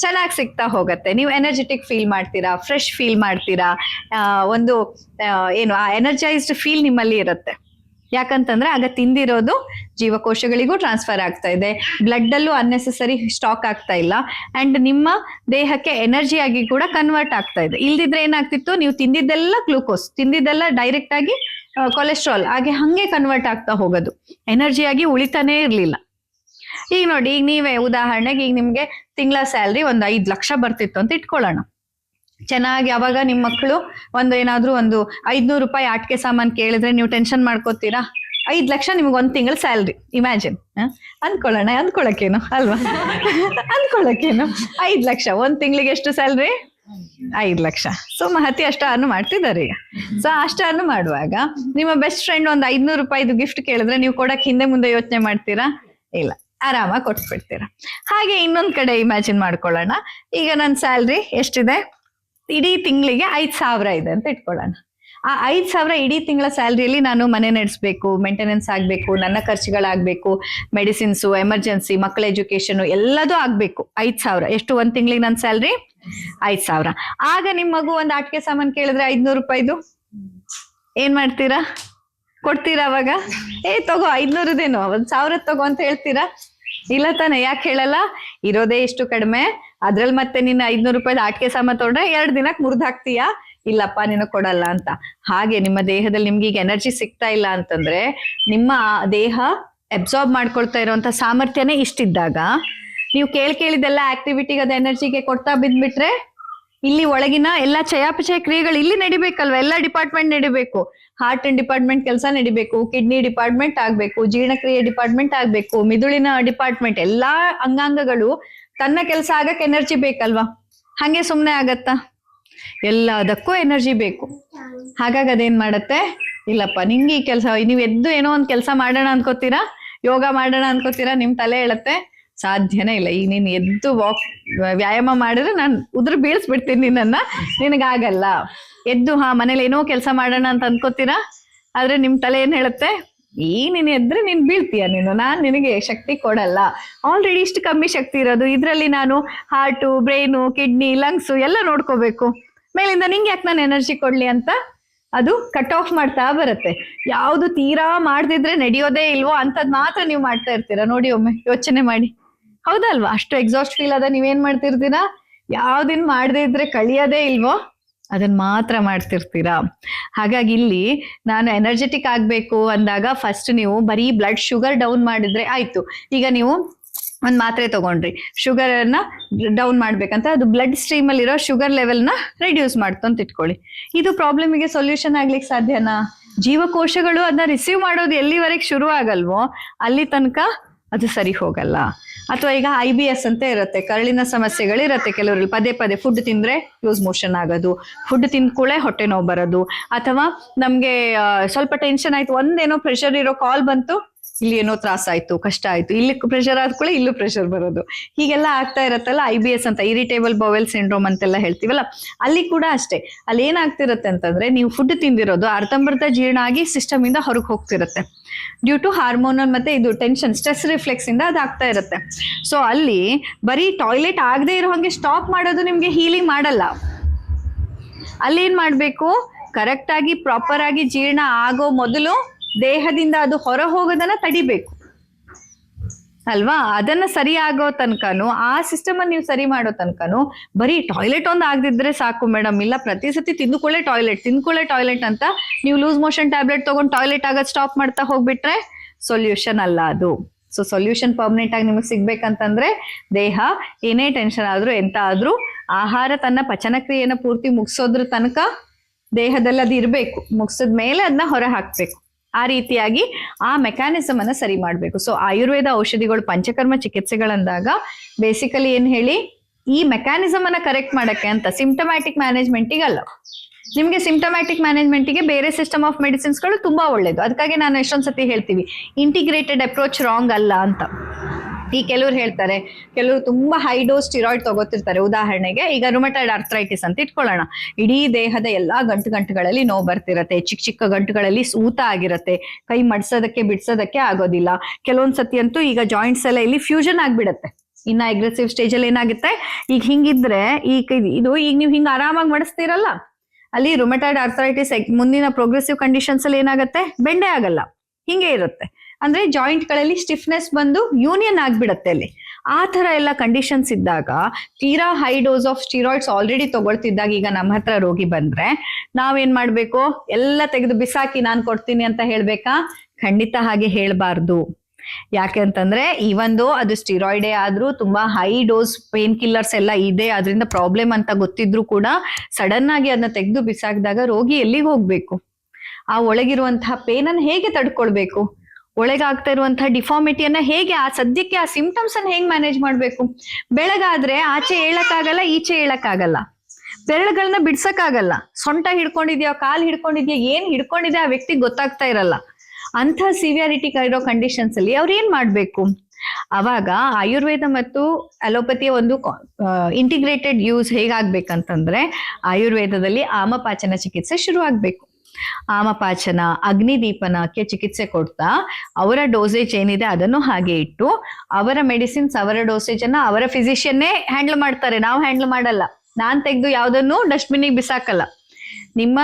ಚೆನ್ನಾಗಿ ಸಿಗ್ತಾ ಹೋಗುತ್ತೆ. ನೀವು ಎನರ್ಜೆಟಿಕ್ ಫೀಲ್ ಮಾಡ್ತೀರಾ? ಫ್ರೆಶ್ ಫೀಲ್ ಮಾಡ್ತೀರಾ? ಒಂದು ಏನು, ಆ ಎನರ್ಜೈಸ್ಡ್ ಫೀಲ್ ನಿಮ್ಮಲ್ಲಿ ಇರುತ್ತೆ. ಯಾಕಂತಂದ್ರೆ ಆಗ ತಿಂದಿರೋದು ಜೀವಕೋಶಗಳಿಗೂ ಟ್ರಾನ್ಸ್ಫರ್ ಆಗ್ತಾ ಇದೆ. ಬ್ಲಡ್ ಅಲ್ಲೂ ಅನ್ನೆಸೆಸರಿ ಸ್ಟಾಕ್ ಆಗ್ತಾ ಇಲ್ಲ. ಅಂಡ್ ನಿಮ್ಮ ದೇಹಕ್ಕೆ ಎನರ್ಜಿ ಆಗಿ ಕೂಡ ಕನ್ವರ್ಟ್ ಆಗ್ತಾ ಇದೆ. ಇಲ್ದಿದ್ರೆ ಏನಾಗ್ತಿತ್ತು? ನೀವು ತಿಂದಿದ್ದೆಲ್ಲ ಗ್ಲೂಕೋಸ್ ತಿಂದಿದ್ದೆಲ್ಲ ಡೈರೆಕ್ಟ್ ಆಗಿ ಕೊಲೆಸ್ಟ್ರಾಲ್ ಹಾಗೆ ಹಂಗೆ ಕನ್ವರ್ಟ್ ಆಗ್ತಾ ಹೋಗೋದು. ಎನರ್ಜಿ ಆಗಿ ಉಳಿತಾನೇ ಇರ್ಲಿಲ್ಲ. ಈಗ ನೋಡಿ, ಈಗ ನೀವೇ ಉದಾಹರಣೆಗೆ, ಈಗ ನಿಮ್ಗೆ ತಿಂಗಳ ಸ್ಯಾಲ್ರಿ ಒಂದ್ ಐದು ಲಕ್ಷ ಬರ್ತಿತ್ತು ಅಂತ ಇಟ್ಕೊಳ್ಳೋಣ. ಚೆನ್ನಾಗಿ ಅವಾಗ ನಿಮ್ ಮಕ್ಕಳು ಒಂದು ಏನಾದ್ರೂ ಒಂದು ಐದ್ನೂರು ರೂಪಾಯಿ ಆಟಿಕೆ ಸಾಮಾನ್ ಕೇಳಿದ್ರೆ ನೀವು ಟೆನ್ಷನ್ ಮಾಡ್ಕೋತೀರಾ? ಐದ್ ಲಕ್ಷ ನಿಮ್ಗೆ ಒಂದ್ ತಿಂಗಳ ಸ್ಯಾಲ್ರಿ ಇಮ್ಯಾಜಿನ್ ಅನ್ಕೊಳ್ಳೋಣ ಅನ್ಕೊಳಕೇನು ಅಲ್ವಾ? ಅನ್ಕೊಳಕೇನು ಐದ್ ಲಕ್ಷ. ಒಂದ್ ತಿಂಗಳಿಗೆ ಎಷ್ಟು ಸ್ಯಾಲ್ರಿ ಐದ್ ಲಕ್ಷ. ಸೊ ಮಹತಿ ಅಷ್ಟ ಅನ್ನು ಮಾಡ್ತಿದ್ದಾರೆ ಈಗ. ಸೊ ಅಷ್ಟ ಅನ್ನು ಮಾಡುವಾಗ ನಿಮ್ಮ ಬೆಸ್ಟ್ ಫ್ರೆಂಡ್ ಒಂದ್ ಐದ್ನೂರು ರೂಪಾಯಿದು ಗಿಫ್ಟ್ ಕೇಳಿದ್ರೆ ನೀವು ಕೊಡಕ್ ಹಿಂದೆ ಮುಂದೆ ಯೋಚನೆ ಮಾಡ್ತೀರಾ? ಇಲ್ಲ. ಆರಾಮಾಗಿ ಕೊಟ್ಬಿಡ್ತೀರಾ. ಹಾಗೆ ಇನ್ನೊಂದ್ ಕಡೆ ಇಮ್ಯಾಜಿನ್ ಮಾಡ್ಕೊಳ್ಳೋಣ. ಈಗ ನನ್ನ ಸ್ಯಾಲ್ರಿ ಎಷ್ಟಿದೆ? ಇಡೀ ತಿಂಗಳಿಗೆ ಐದ್ ಸಾವಿರ ಇದೆ ಅಂತ ಇಟ್ಕೊಳ್ಳೋಣ. ಆ ಐದ್ ಸಾವಿರ ಇಡೀ ತಿಂಗಳ ಸ್ಯಾಲ್ರಿಯಲ್ಲಿ ನಾನು ಮನೆ ನಡೆಸ್ಬೇಕು ಮೇಂಟೆನೆನ್ಸ್ ಆಗ್ಬೇಕು, ನನ್ನ ಖರ್ಚುಗಳಾಗಬೇಕು ಮೆಡಿಸಿನ್ಸು ಎಮರ್ಜೆನ್ಸಿ ಮಕ್ಕಳ ಎಜುಕೇಶನ್ ಎಲ್ಲದೂ ಆಗ್ಬೇಕು. ಐದ್ ಸಾವಿರ. ಎಷ್ಟು? ಒಂದ್ ತಿಂಗಳಿಗೆ ನನ್ನ ಸ್ಯಾಲ್ರಿ ಐದ್ ಸಾವಿರ. ಆಗ ನಿಮ್ ಮಗು ಒಂದ್ ಆಟಿಕೆ ಸಾಮಾನ್ ಕೇಳಿದ್ರೆ ಐದ್ನೂರು ರೂಪಾಯಿದು? ಏನ್ ಮಾಡ್ತೀರಾ? ಕೊಡ್ತೀರಾ ಅವಾಗ? ಏ, ತಗೋ, ಐದ್ನೂರದೇನು, ಒಂದ್ ಸಾವಿರ ತಗೋ ಅಂತ ಹೇಳ್ತೀರಾ? ಇಲ್ಲ ತಾನೆ, ಯಾಕೆ ಹೇಳಲ್ಲ? ಇರೋದೇ ಇಷ್ಟು ಕಡಿಮೆ. ಅದ್ರಲ್ಲಿ ಮತ್ತೆ ನಿನ್ನ ಐದ್ನೂರು ರೂಪಾಯಿ ಆಟಿಕೆ ಸಾಮ ತೊಗೊಂಡ್ರೆ ಎರಡ್ ದಿನಕ್ಕೆ ಮುರಿದಾಕ್ತೀಯಾ ಇಲ್ಲಪ್ಪ ನೀನು ಕೊಡಲ್ಲ ಅಂತ. ಹಾಗೆ ನಿಮ್ಮ ದೇಹದಲ್ಲಿ ನಿಮ್ಗೆ ಈಗ ಎನರ್ಜಿ ಸಿಗ್ತಾ ಇಲ್ಲ ಅಂತಂದ್ರೆ ನಿಮ್ಮ ದೇಹ ಅಬ್ಸಾರ್ಬ್ ಮಾಡ್ಕೊಳ್ತಾ ಇರುವಂತ ಸಾಮರ್ಥ್ಯನೇ ಇಷ್ಟಿದ್ದಾಗ ನೀವು ಕೇಳ್ ಕೇಳಿದೆಲ್ಲ ಆಕ್ಟಿವಿಟಿಗೆ ಅದ ಎನರ್ಜಿಗೆ ಕೊಡ್ತಾ ಬಿದ್ಬಿಟ್ರೆ ಇಲ್ಲಿ ಒಳಗಿನ ಎಲ್ಲ ಚಯಾಪಚಯ ಕ್ರಿಯೆಗಳು ಇಲ್ಲಿ ನಡಿಬೇಕಲ್ವಾ? ಎಲ್ಲ ಡಿಪಾರ್ಟ್ಮೆಂಟ್ ನಡಿಬೇಕು. ಹಾರ್ಟ್ ಡಿಪಾರ್ಟ್ಮೆಂಟ್ ಕೆಲಸ ನಡಿಬೇಕು ಕಿಡ್ನಿ ಡಿಪಾರ್ಟ್ಮೆಂಟ್ ಆಗ್ಬೇಕು, ಜೀರ್ಣಕ್ರಿಯೆ ಡಿಪಾರ್ಟ್ಮೆಂಟ್ ಆಗ್ಬೇಕು, ಮಿದುಳಿನ ಡಿಪಾರ್ಟ್ಮೆಂಟ್ ಎಲ್ಲಾ ಅಂಗಾಂಗಗಳು ತನ್ನ ಕೆಲಸ ಆಗಕ್ಕೆ ಎನರ್ಜಿ ಬೇಕಲ್ವಾ? ಹಂಗೆ ಸುಮ್ಮನೆ ಆಗತ್ತಾ? ಎಲ್ಲದಕ್ಕೂ ಎನರ್ಜಿ ಬೇಕು. ಹಾಗಾಗಿ ಅದೇನ್ ಮಾಡತ್ತೆ? ಇಲ್ಲಪ್ಪ, ನಿಂಗೆ ಈ ಕೆಲಸ, ನೀವು ಎದ್ದು ಏನೋ ಒಂದು ಕೆಲಸ ಮಾಡೋಣ ಅನ್ಕೋತೀರಾ ಯೋಗ ಮಾಡೋಣ ಅನ್ಕೋತೀರಾ ನಿಮ್ ತಲೆ ಹೇಳತ್ತೆ ಸಾಧ್ಯನೇ ಇಲ್ಲ. ಈಗ ನೀನು ಎದ್ದು ವಾಕ್ ವ್ಯಾಯಾಮ ಮಾಡಿದ್ರೆ ನಾನು ಉದ್ರ ಬೀಳ್ಸ್ಬಿಡ್ತೀನಿ ನಿನ್ನನ್ನ. ನಿನಗಾಗಲ್ಲ. ಎದ್ದು, ಹಾ, ಮನೇಲಿ ಏನೋ ಕೆಲಸ ಮಾಡೋಣ ಅಂತ ಅನ್ಕೋತೀರಾ? ಆದ್ರೆ ನಿಮ್ ತಲೆ ಏನ್ ಹೇಳುತ್ತೆ? ಈ ನೀನ್ ಎದ್ರೆ ನೀನ್ ಬೀಳ್ತೀಯ ನೀನು. ನಾನ್ ನಿನಗೆ ಶಕ್ತಿ ಕೊಡಲ್ಲ. ಆಲ್ರೆಡಿ ಇಷ್ಟು ಕಮ್ಮಿ ಶಕ್ತಿ ಇರೋದು. ಇದ್ರಲ್ಲಿ ನಾನು ಹಾರ್ಟು ಬ್ರೈನು ಕಿಡ್ನಿ ಲಂಗ್ಸು ಎಲ್ಲ ನೋಡ್ಕೋಬೇಕು. ಮೇಲಿಂದ ನಿಂಗೆ ಯಾಕೆ ನಾನು ಎನರ್ಜಿ ಕೊಡ್ಲಿ ಅಂತ? ಅದು ಕಟ್ ಆಫ್ ಮಾಡ್ತಾ ಬರುತ್ತೆ. ಯಾವುದು ತೀರಾ ಮಾಡ್ದಿದ್ರೆ ನಡೆಯೋದೇ ಇಲ್ವೋ ಅಂತದ್ ಮಾತ್ರ ನೀವು ಮಾಡ್ತಾ ಇರ್ತೀರಾ? ನೋಡಿ ಒಮ್ಮೆ ಯೋಚನೆ ಮಾಡಿ. ಹೌದಲ್ವಾ? ಅಷ್ಟು ಎಕ್ಸಾಸ್ಟ್ ಫೀಲ್ ಆದ ನೀವೇನ್ ಮಾಡ್ತಿರ್ತೀರಾ? ಯಾವ್ದಿನ್ ಮಾಡದೇ ಇದ್ರೆ ಕಳಿಯೋದೇ ಇಲ್ವೋ ಅದನ್ನ ಮಾತ್ರ ಮಾಡ್ತಿರ್ತೀರಾ? ಹಾಗಾಗಿ ಇಲ್ಲಿ ನಾನು ಎನರ್ಜೆಟಿಕ್ ಆಗ್ಬೇಕು ಅಂದಾಗ ಫಸ್ಟ್ ನೀವು ಬರೀ ಬ್ಲಡ್ ಶುಗರ್ ಡೌನ್ ಮಾಡಿದ್ರೆ ಆಯ್ತು. ಈಗ ನೀವು ಒಂದ್ ಮಾತ್ರೆ ತಗೊಂಡ್ರಿ. ಶುಗರ್ ಅನ್ನ ಡೌನ್ ಮಾಡ್ಬೇಕಂತ ಅದು ಬ್ಲಡ್ ಸ್ಟ್ರೀಮ್ ಅಲ್ಲಿ ಇರೋ ಶುಗರ್ ಲೆವೆಲ್ನ ರೆಡ್ಯೂಸ್ ಮಾಡ್ತಂತ ಇಟ್ಕೊಳ್ಳಿ. ಇದು ಪ್ರಾಬ್ಲಮ್ಗೆ ಸೊಲ್ಯೂಷನ್ ಆಗ್ಲಿಕ್ಕೆ ಸಾಧ್ಯನಾ? ಜೀವಕೋಶಗಳು ಅದನ್ನ ರಿಸೀವ್ ಮಾಡೋದು ಎಲ್ಲಿವರೆಗೆ ಶುರು ಆಗಲ್ವೋ ಅಲ್ಲಿ ತನಕ ಅದು ಸರಿ ಹೋಗಲ್ಲ. ಅಥವಾ ಈಗ ಐ ಬಿ ಎಸ್ ಅಂತ ಇರುತ್ತೆ. ಕರಳಿನ ಸಮಸ್ಯೆಗಳು ಇರುತ್ತೆ ಕೆಲವರಲ್ಲಿ ಪದೇ ಪದೇ ಫುಡ್ ತಿಂದ್ರೆ ಲೂಸ್ ಮೋಷನ್ ಆಗೋದು. ಫುಡ್ ತಿಂದ್ಕೂಳೆ ಹೊಟ್ಟೆ ನೋವು ಬರೋದು. ಅಥವಾ ನಮ್ಗೆ ಸ್ವಲ್ಪ ಟೆನ್ಷನ್ ಆಯ್ತು. ಒಂದೇನೋ ಪ್ರೆಷರ್ ಇರೋ ಕಾಲ್ ಬಂತು ಇಲ್ಲಿ ಏನೋ ತ್ರಾಸ ಆಯ್ತು, ಕಷ್ಟ ಆಯ್ತು, ಇಲ್ಲಿ ಪ್ರೆಷರ್ ಆದ್ಕೂಳೆ ಇಲ್ಲೂ ಪ್ರೆಷರ್ ಬರೋದು. ಹೀಗೆಲ್ಲ ಆಗ್ತಾ ಇರತ್ತಲ್ಲ ಐ ಬಿ ಎಸ್ ಅಂತ ಇರಿಟೇಬಲ್ ಬವೆಲ್ ಸಿಂಡ್ರೋಮ್ ಅಂತೆಲ್ಲ ಹೇಳ್ತೀವಲ್ಲ, ಅಲ್ಲಿ ಕೂಡ ಅಷ್ಟೇ. ಅಲ್ಲಿ ಏನಾಗ್ತಿರತ್ತೆ ಅಂತಂದ್ರೆ, ನೀವು ಫುಡ್ ತಿಂದಿರೋದು ಅರ್ಧಂಬರ್ಧ ಜೀರ್ಣ ಆಗಿ ಸಿಸ್ಟಮ್ ಇಂದ ಹೊರಗೆ ಹೋಗ್ತಿರತ್ತೆ. ಡ್ಯೂ ಟು ಹಾರ್ಮೋನಲ್ ಮತ್ತೆ ಇದು ಟೆನ್ಷನ್ ಸ್ಟ್ರೆಸ್ ರಿಫ್ಲೆಕ್ಸ್ ಇಂದ ಅದಾಗ್ತಾ ಇರುತ್ತೆ. ಸೊ ಅಲ್ಲಿ ಬರೀ ಟಾಯ್ಲೆಟ್ ಆಗದೆ ಇರೋ ಹಾಗೆ ಸ್ಟಾಪ್ ಮಾಡೋದು ನಿಮ್ಗೆ ಹೀಲಿಂಗ್ ಮಾಡಲ್ಲ. ಅಲ್ಲಿ ಏನ್ ಮಾಡ್ಬೇಕು? ಕರೆಕ್ಟ್ ಆಗಿ ಪ್ರಾಪರ್ ಆಗಿ ಜೀರ್ಣ ಆಗೋ ಮೊದಲು ದೇಹದಿಂದ ಅದು ಹೊರ ಹೋಗೋದನ್ನ ತಡಿಬೇಕು. ಅಲ್ವಾ? ಅದನ್ನ ಸರಿ ಆಗೋ ತನಕನು, ಆ ಸಿಸ್ಟಮ್ ಅನ್ನ ನೀವು ಸರಿ ಮಾಡೋ ತನಕನು, ಬರೀ ಟಾಯ್ಲೆಟ್ ಒಂದು ಆಗದಿದ್ರೆ ಸಾಕು ಮೇಡಮ್ ಇಲ್ಲ, ಪ್ರತಿ ಸತಿ ತಿಂದುಕೊಳ್ಳೆ ಟಾಯ್ಲೆಟ್ ತಿಂದುಕೊಳ್ಳೆ ಟಾಯ್ಲೆಟ್ ಅಂತ ನೀವು ಲೂಸ್ ಮೋಷನ್ ಟ್ಯಾಬ್ಲೆಟ್ ತಗೊಂಡು ಟಾಯ್ಲೆಟ್ ಆಗೋದು ಸ್ಟಾಪ್ ಮಾಡ್ತಾ ಹೋಗ್ಬಿಟ್ರೆ ಸೊಲ್ಯೂಷನ್ ಅಲ್ಲ ಅದು. ಸೊ ಸೊಲ್ಯೂಷನ್ ಪರ್ಮನೆಂಟ್ ಆಗಿ ನಿಮಗೆ ಸಿಗ್ಬೇಕಂತಂದ್ರೆ ದೇಹ, ಏನೇ ಟೆನ್ಷನ್ ಆದ್ರೂ, ಎಂತ ಆದ್ರೂ, ಆಹಾರ ತನ್ನ ಪಚನ ಕ್ರಿಯೆನ ಪೂರ್ತಿ ಮುಗಿಸೋದ್ರ ತನಕ ದೇಹದಲ್ಲಿ ಅದು ಇರಬೇಕು. ಮುಗಿಸಿದ ಮೇಲೆ ಅದನ್ನ ಹೊರ ಹಾಕ್ಬೇಕು ಆ ರೀತಿಯಾಗಿ ಆ ಮೆಕ್ಯಾನಿಸಮ್ ಅನ್ನ ಸರಿ ಮಾಡಬೇಕು. ಸೊ ಆಯುರ್ವೇದ ಔಷಧಿಗಳು ಪಂಚಕರ್ಮ ಚಿಕಿತ್ಸೆಗಳಂದಾಗ ಬೇಸಿಕಲಿ ಏನ್ ಹೇಳಿ, ಈ ಮೆಕ್ಯಾನಿಸಮ್ ಅನ್ನ ಕರೆಕ್ಟ್ ಮಾಡಕ್ಕೆ ಅಂತ ಸಿಂಪ್ಟಮ್ಯಾಟಿಕ್ ಮ್ಯಾನೇಜ್ಮೆಂಟಿಗೆ ಅಲ್ಲ ನಿಮ್ಗೆ ಸಿಂಪ್ಟಮ್ಯಾಟಿಕ್ ಮ್ಯಾನೇಜ್ಮೆಂಟಿಗೆ ಬೇರೆ ಸಿಸ್ಟಮ್ ಆಫ್ ಮೆಡಿಸಿನ್ಸ್ಗಳು ತುಂಬಾ ಒಳ್ಳೇದು. ಅದಕ್ಕಾಗಿ ನಾನು ಎಷ್ಟೊಂದ್ಸತಿ ಹೇಳ್ತೀವಿ ಇಂಟಿಗ್ರೇಟೆಡ್ ಅಪ್ರೋಚ್ ರಾಂಗ್ ಅಲ್ಲ ಅಂತ. ಈ ಕೆಲವ್ರು ಹೇಳ್ತಾರೆ, ಕೆಲವರು ತುಂಬಾ ಹೈ ಡೋಸ್ ಸ್ಟಿರಾಯ್ಡ್ ತಗೋತಿರ್ತಾರೆ. ಉದಾಹರಣೆಗೆ ಈಗ ರುಮಟೈಡ್ ಆರ್ಥ್ರೈಟಿಸ್ ಅಂತ ಇಟ್ಕೊಳ್ಳೋಣ. ಇಡೀ ದೇಹದ ಎಲ್ಲಾ ಗಂಟು ಗಂಟುಗಳಲ್ಲಿ ನೋವು ಬರ್ತಿರತ್ತೆ, ಚಿಕ್ಕ ಚಿಕ್ಕ ಗಂಟುಗಳಲ್ಲಿ ಊತ ಆಗಿರತ್ತೆ, ಕೈ ಮಡ್ಸೋದಕ್ಕೆ ಬಿಡ್ಸೋದಕ್ಕೆ ಆಗೋದಿಲ್ಲ. ಕೆಲವೊಂದ್ ಸತಿ ಅಂತೂ ಈಗ ಜಾಯಿಂಟ್ಸ್ ಎಲ್ಲ ಇಲ್ಲಿ ಫ್ಯೂಷನ್ ಆಗ್ಬಿಡತ್ತೆ. ಇನ್ನ ಅಗ್ರೆಸಿವ್ ಸ್ಟೇಜ್ ಅಲ್ಲಿ ಏನಾಗುತ್ತೆ? ಈಗ ಹಿಂಗಿದ್ರೆ ಈಗ ಇದು ಈಗ ನೀವು ಹಿಂಗ್ ಆರಾಮಾಗಿ ಮಡಿಸ್ತೀರಲ್ಲ, ಅಲ್ಲಿ ರುಮಟೈಡ್ ಆರ್ಥರೈಟಿಸ್ ಮುಂದಿನ ಪ್ರೋಗ್ರೆಸಿವ್ ಕಂಡೀಷನ್ಸ್ ಅಲ್ಲಿ ಏನಾಗುತ್ತೆ? ಬೆಂಡೆ ಆಗಲ್ಲ. ಹಿಂಗೆ ಇರುತ್ತೆ. ಅಂದ್ರೆ ಜಾಯಿಂಟ್ಗಳಲ್ಲಿ ಸ್ಟಿಫ್ನೆಸ್ ಬಂದು ಯೂನಿಯನ್ ಆಗ್ಬಿಡತ್ತೆ ಅಲ್ಲಿ. ಆ ತರ ಎಲ್ಲ ಕಂಡೀಷನ್ಸ್ ಇದ್ದಾಗ ತೀರಾ high dose of steroids already ತಗೊಳ್ತಿದ್ದಾಗ ಈಗ ನಮ್ಮ ಹತ್ರ ರೋಗಿ ಬಂದ್ರೆ ನಾವೇನ್ ಮಾಡ್ಬೇಕು? ಎಲ್ಲ ತೆಗೆದು ಬಿಸಾಕಿ ನಾನ್ ಕೊಡ್ತೀನಿ ಅಂತ ಹೇಳ್ಬೇಕಾ? ಖಂಡಿತ ಹಾಗೆ ಹೇಳ್ಬಾರ್ದು. ಯಾಕೆ ಅಂತಂದ್ರೆ ಇವೊಂದು ಅದು ಸ್ಟಿರಾಯ್ಡೇ ಆದ್ರೂ ತುಂಬಾ ಹೈ ಡೋಸ್ ಪೇನ್ ಕಿಲ್ಲರ್ಸ್ ಎಲ್ಲ ಇದೆ ಅದರಿಂದ ಪ್ರಾಬ್ಲಮ್ ಅಂತ ಗೊತ್ತಿದ್ರು ಕೂಡ ಸಡನ್ ಆಗಿ ಅದನ್ನ ತೆಗೆದು ಬಿಸಾಕಿದಾಗ ರೋಗಿ ಎಲ್ಲಿಗೆ ಹೋಗ್ಬೇಕು? ಆ ಒಳಗಿರುವಂತಹ ಪೇನ್ ಹೇಗೆ ತಡ್ಕೊಳ್ಬೇಕು? ಒಳಗಾಗ್ತಾ ಇರುವಂತಹ ಡಿಫಾರ್ಮಿಟಿಯನ್ನ ಹೇಗೆ ಆ ಸದ್ಯಕ್ಕೆ ಆ ಸಿಂಪ್ಟಮ್ಸ್ ಅನ್ನ ಹೇಗೆ ಮ್ಯಾನೇಜ್ ಮಾಡ್ಬೇಕು? ಬೆಳಗಾದ್ರೆ ಆಚೆ ಹೇಳಕ್ಕಾಗಲ್ಲ ಈಚೆ ಹೇಳಕ್ಕಾಗಲ್ಲ ಬೆರಳುಗಳನ್ನ ಬಿಡ್ಸಕ್ಕಾಗಲ್ಲ. ಸೊಂಟ ಹಿಡ್ಕೊಂಡಿದ್ಯಾ, ಕಾಲ್ ಹಿಡ್ಕೊಂಡಿದ್ಯಾ, ಏನ್ ಹಿಡ್ಕೊಂಡಿದೆ ಆ ವ್ಯಕ್ತಿಗೆ ಗೊತ್ತಾಗ್ತಾ ಇರಲ್ಲ. ಅಂಥ ಸಿವಿಯಾರಿಟಿ ಇರೋ ಕಂಡೀಷನ್ಸ್ ಅಲ್ಲಿ ಅವ್ರು ಏನ್ ಮಾಡ್ಬೇಕು? ಅವಾಗ ಆಯುರ್ವೇದ ಮತ್ತು ಅಲೋಪತಿಯ ಒಂದು ಇಂಟಿಗ್ರೇಟೆಡ್ ಯೂಸ್ ಹೇಗಾಗ್ಬೇಕಂತಂದ್ರೆ ಆಯುರ್ವೇದದಲ್ಲಿ ಆಮಪಾಚನ ಚಿಕಿತ್ಸೆ ಶುರು ಆಗ್ಬೇಕು ಆಮಪಾಚನ ಅಗ್ನಿದೀಪನಕ್ಕೆ ಚಿಕಿತ್ಸೆ ಕೊಡ್ತಾ ಅವರ ಡೋಸೇಜ್ ಏನಿದೆ ಅದನ್ನು ಹಾಗೆ ಇಟ್ಟು ಅವರ ಮೆಡಿಸಿನ್ಸ್ ಅವರ ಡೋಸೇಜ್ ಅನ್ನ ಅವರ ಫಿಸಿಷಿಯನ್ನೇ ಹ್ಯಾಂಡಲ್ ಮಾಡ್ತಾರೆ. ನಾವು ಹ್ಯಾಂಡಲ್ ಮಾಡಲ್ಲ. ನಾನ್ ತೆಗೆದು ಯಾವ್ದನ್ನು ಡಸ್ಟ್ಬಿನ್ನಿಗೆ ಬಿಸಾಕಲ್ಲ. ನಿಮ್ಮ